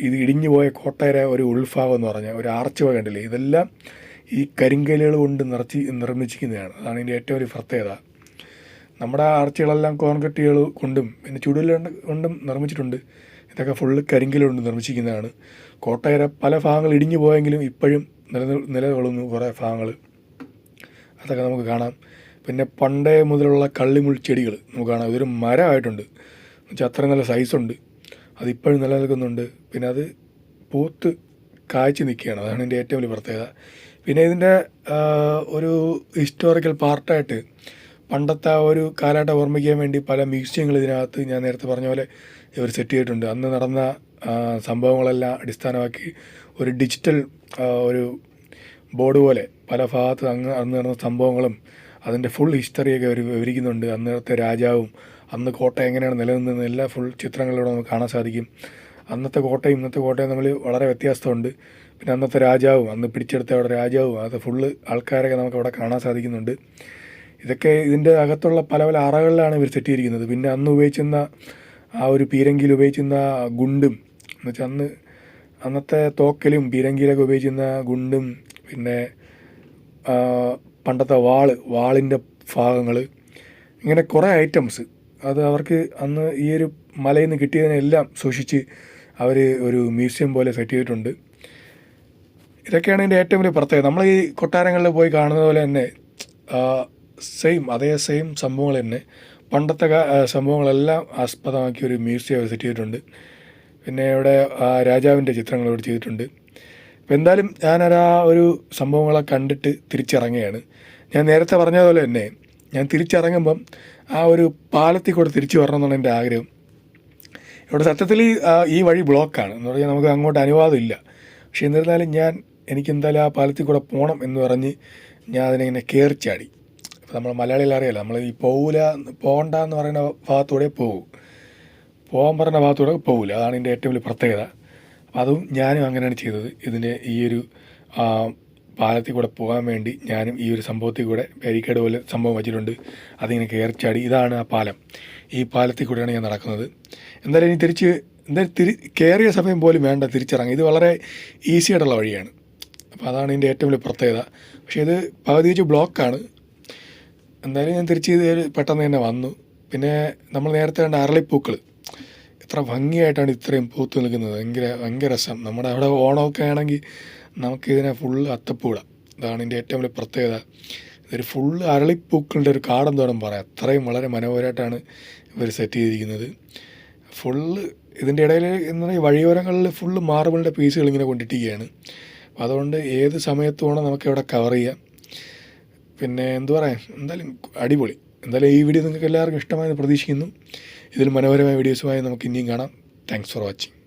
ഇത് ഇടിഞ്ഞു പോയ കോട്ടയര ഒരു ഉൾഭാഗം എന്ന് പറഞ്ഞാൽ. ഒരു ആർച്ച് വക ഇതെല്ലാം ഈ കരിങ്കല്ലുകൾ കൊണ്ട് നിറച്ച് നിർമ്മിച്ചിരിക്കുന്നതാണ്. അതാണ് ഇതിന്റെ ഏറ്റവും വലിയ പ്രത്യേകത. നമ്മുടെ ആർച്ചുകളെല്ലാം കോൺക്രീറ്റുകൾ കൊണ്ടും പിന്നെ ചുടുകല്ല് കൊണ്ടും നിർമ്മിച്ചിട്ടുണ്ട്. ഇതൊക്കെ ഫുള്ള് കരിങ്കല്ല് കൊണ്ട് നിർമ്മിച്ചിരിക്കുന്നതാണ്. കോട്ടയര പല ഭാഗങ്ങൾ ഇടിഞ്ഞു പോയെങ്കിലും ഇപ്പോഴും നില നിലകൊള്ളുന്നു കുറേ ഭാഗങ്ങൾ. അതൊക്കെ നമുക്ക് കാണാം. പിന്നെ പണ്ടേ മുതലുള്ള കള്ളിമുൾ ചെടികൾ നമുക്ക് കാണാം. ഇതൊരു മരമായിട്ടുണ്ട്. എന്നുവെച്ചാൽ അത്ര നല്ല സൈസുണ്ട് അതിപ്പോഴും നിലനിൽക്കുന്നുണ്ട്. പിന്നെ അത് പൂത്ത് കാഴ്ച നിൽക്കുകയാണ്. അതാണ് ഇതിന്റെ ഏറ്റവും വലിയ പ്രത്യേകത. പിന്നെ ഇതിന്റെ ഒരു ഹിസ്റ്റോറിക്കൽ പാർട്ടായിട്ട് പണ്ടത്തെ ആ ഒരു കാലഘട്ടം ഓർമ്മിക്കാൻ വേണ്ടി പല മ്യൂസിയങ്ങൾ ഇതിനകത്ത് ഞാൻ നേരത്തെ പറഞ്ഞ പോലെ ഇവർ സെറ്റ് ചെയ്തിട്ടുണ്ട്. അന്ന് നടന്ന സംഭവങ്ങളെല്ലാം അടിസ്ഥാനമാക്കി ഒരു ഡിജിറ്റൽ ഒരു ബോർഡ് പോലെ പല ഭാഗത്ത് അങ്ങ് അന്ന് നടന്ന സംഭവങ്ങളും അതിന്റെ ഫുൾ ഹിസ്റ്ററിയൊക്കെ അവർ വിവരിക്കുന്നുണ്ട്. അന്നത്തെ രാജാവും അന്ന് കോട്ട എങ്ങനെയാണ് നിലനിന്നത് എല്ലാ ഫുൾ ചിത്രങ്ങളിലൂടെ നമുക്ക് കാണാൻ സാധിക്കും. അന്നത്തെ കോട്ടയും ഇന്നത്തെ കോട്ടയും തമ്മിൽ വളരെ വ്യത്യാസമുണ്ട്. പിന്നെ അന്നത്തെ രാജാവും അന്ന് പിടിച്ചെടുത്ത അവിടെ രാജാവും അത് ഫുള്ള് ആൾക്കാരൊക്കെ നമുക്ക് അവിടെ കാണാൻ സാധിക്കുന്നുണ്ട്. ഇതൊക്കെ ഇതിന്റെ അകത്തുള്ള പല പല അറകളിലാണ് ഇവർ തെറ്റിയിരിക്കുന്നത്. പിന്നെ അന്ന് ഉപയോഗിച്ചിരുന്ന ആ ഒരു പീരങ്കിയിൽ ഉപയോഗിച്ചിരുന്ന ഗുണ്ടും എന്ന് വെച്ചാൽ അന്ന് അന്നത്തെ തോക്കലും പീരങ്കിയിലൊക്കെ ഉപയോഗിച്ചിരുന്ന ഗുണ്ടും പിന്നെ പണ്ടത്തെ വാൾ വാളിന്റെ ഭാഗങ്ങൾ ഇങ്ങനെ കുറേ ഐറ്റംസ്. അത് അവർക്ക് അന്ന് ഈ ഒരു മലയിൽ നിന്ന് കിട്ടിയതിനെല്ലാം സൂക്ഷിച്ച് അവർ ഒരു മ്യൂസിയം പോലെ സെറ്റ് ചെയ്തിട്ടുണ്ട്. ഇതൊക്കെയാണ് ഇതിന്റെ ഏറ്റവും വലിയ പ്രത്യേകത. നമ്മൾ ഈ കൊട്ടാരങ്ങളിൽ പോയി കാണുന്നത് പോലെ തന്നെ സെയിം അതേ സെയിം സംഭവങ്ങൾ തന്നെ. പണ്ടത്തെ സംഭവങ്ങളെല്ലാം ആസ്പദമാക്കി ഒരു മ്യൂസിയം സെറ്റ് ചെയ്തിട്ടുണ്ട്. പിന്നെ ഇവിടെ ആ രാജാവിന്റെ ചിത്രങ്ങൾ ഇവിടെ ചെയ്തിട്ടുണ്ട്. അപ്പോൾ എന്തായാലും ഞാനൊരാ ഒരു സംഭവങ്ങളെ കണ്ടിട്ട് തിരിച്ചിറങ്ങുകയാണ്. ഞാൻ നേരത്തെ പറഞ്ഞതുപോലെ തന്നെ ഞാൻ തിരിച്ചിറങ്ങുമ്പം ആ ഒരു പാലത്തിൽ കൂടെ തിരിച്ചു വരണം എന്നാണ് എന്റെ ആഗ്രഹം. ഇവിടെ സത്യത്തിൽ ഈ, വഴി ബ്ലോക്കാണ് എന്ന് പറഞ്ഞാൽ നമുക്ക് അങ്ങോട്ട് അനുവാദമില്ല പക്ഷേ എന്നിരുന്നാലും ഞാൻ എനിക്കെന്തായാലും ആ പാലത്തിൽ കൂടെ പോകണം എന്ന് പറഞ്ഞ് ഞാൻ അതിനെ കയറി ചാടി. നമ്മൾ മലയാളികൾ അറിയാലോ. നമ്മൾ ഈ പോവില പോണ്ട എന്ന് പറയുന്ന ഭാഗത്തൂടെ പോകും പോകാൻ പറഞ്ഞ ഭാഗത്തൂടെ പോവില്ല അതാണ് ഇതിന്റെ ഏറ്റവും വലിയ പ്രത്യേകത. അതും ഞാനും അങ്ങനെയാണ് ചെയ്തത്. ഇതിന്റെ ഈ ഒരു പാലത്തിൽ കൂടെ പോകാൻ വേണ്ടി ഞാനും ഈ ഒരു സംഭവത്തിൽ കൂടെ ബാരിക്കേഡ് പോലെ സംഭവം വെച്ചിട്ടുണ്ട്. അതിങ്ങനെ കയറിച്ചാടി ഇതാണ് ആ പാലം. ഈ പാലത്തിൽ കൂടെയാണ് ഞാൻ നടക്കുന്നത്. എന്തായാലും ഇനി തിരിച്ച് എന്തായാലും തിരി കയറിയ സമയം പോലും വേണ്ട തിരിച്ചിറങ്ങി ഇത് വളരെ ഈസി ആയിട്ടുള്ള വഴിയാണ്. അപ്പോൾ അതാണ് ഇതിന്റെ ഏറ്റവും വലിയ പ്രത്യേകത. പക്ഷേ ഇത് പകുതി വെച്ച് ബ്ലോക്കാണ് എന്തായാലും ഞാൻ തിരിച്ച് പെട്ടെന്ന് തന്നെ വന്നു. പിന്നെ നമ്മൾ നേരത്തെ കണ്ട അരളിപ്പൂക്കൾ എത്ര ഭംഗിയായിട്ടാണ് ഇത്രയും പൂത്ത് നിൽക്കുന്നത്. ഭയങ്കര ഭയങ്കര രസം. നമ്മുടെ അവിടെ ഓണമൊക്കെ ആണെങ്കിൽ നമുക്ക് ഇതിനെ ഫുള്ള് അത്തപ്പൂട. ഇതാണ് ഇതിന്റെ ഏറ്റവും വലിയ പ്രത്യേകത. ഇതൊരു ഫുള്ള് അരളിപ്പൂക്കളുടെ ഒരു കാടം വേണം പറയാം. അത്രയും വളരെ മനോഹരമായിട്ടാണ് ഇവർ സെറ്റ് ചെയ്തിരിക്കുന്നത്. ഫുള്ള് ഇതിന്റെ ഇടയിൽ എന്ന് പറഞ്ഞാൽ വഴിയോരങ്ങളിൽ ഫുള്ള് മാർബിളിന്റെ പീസുകൾ ഇങ്ങനെ കൊണ്ടിട്ടിരിക്കുകയാണ്. അപ്പോൾ അതുകൊണ്ട് ഏത് സമയത്ത് വേണം നമുക്ക് ഇവിടെ കവർ ചെയ്യാം? പിന്നെ എന്തു പറയാൻ എന്തായാലും അടിപൊളി. എന്തായാലും ഈ വീഡിയോ നിങ്ങൾക്ക് എല്ലാവർക്കും ഇഷ്ടമായെന്ന് പ്രതീക്ഷിക്കുന്നു. ഇതിൽ മനോഹരമായ വീഡിയോസുമായി നമുക്ക് ഇനിയും കാണാം. Thanks for watching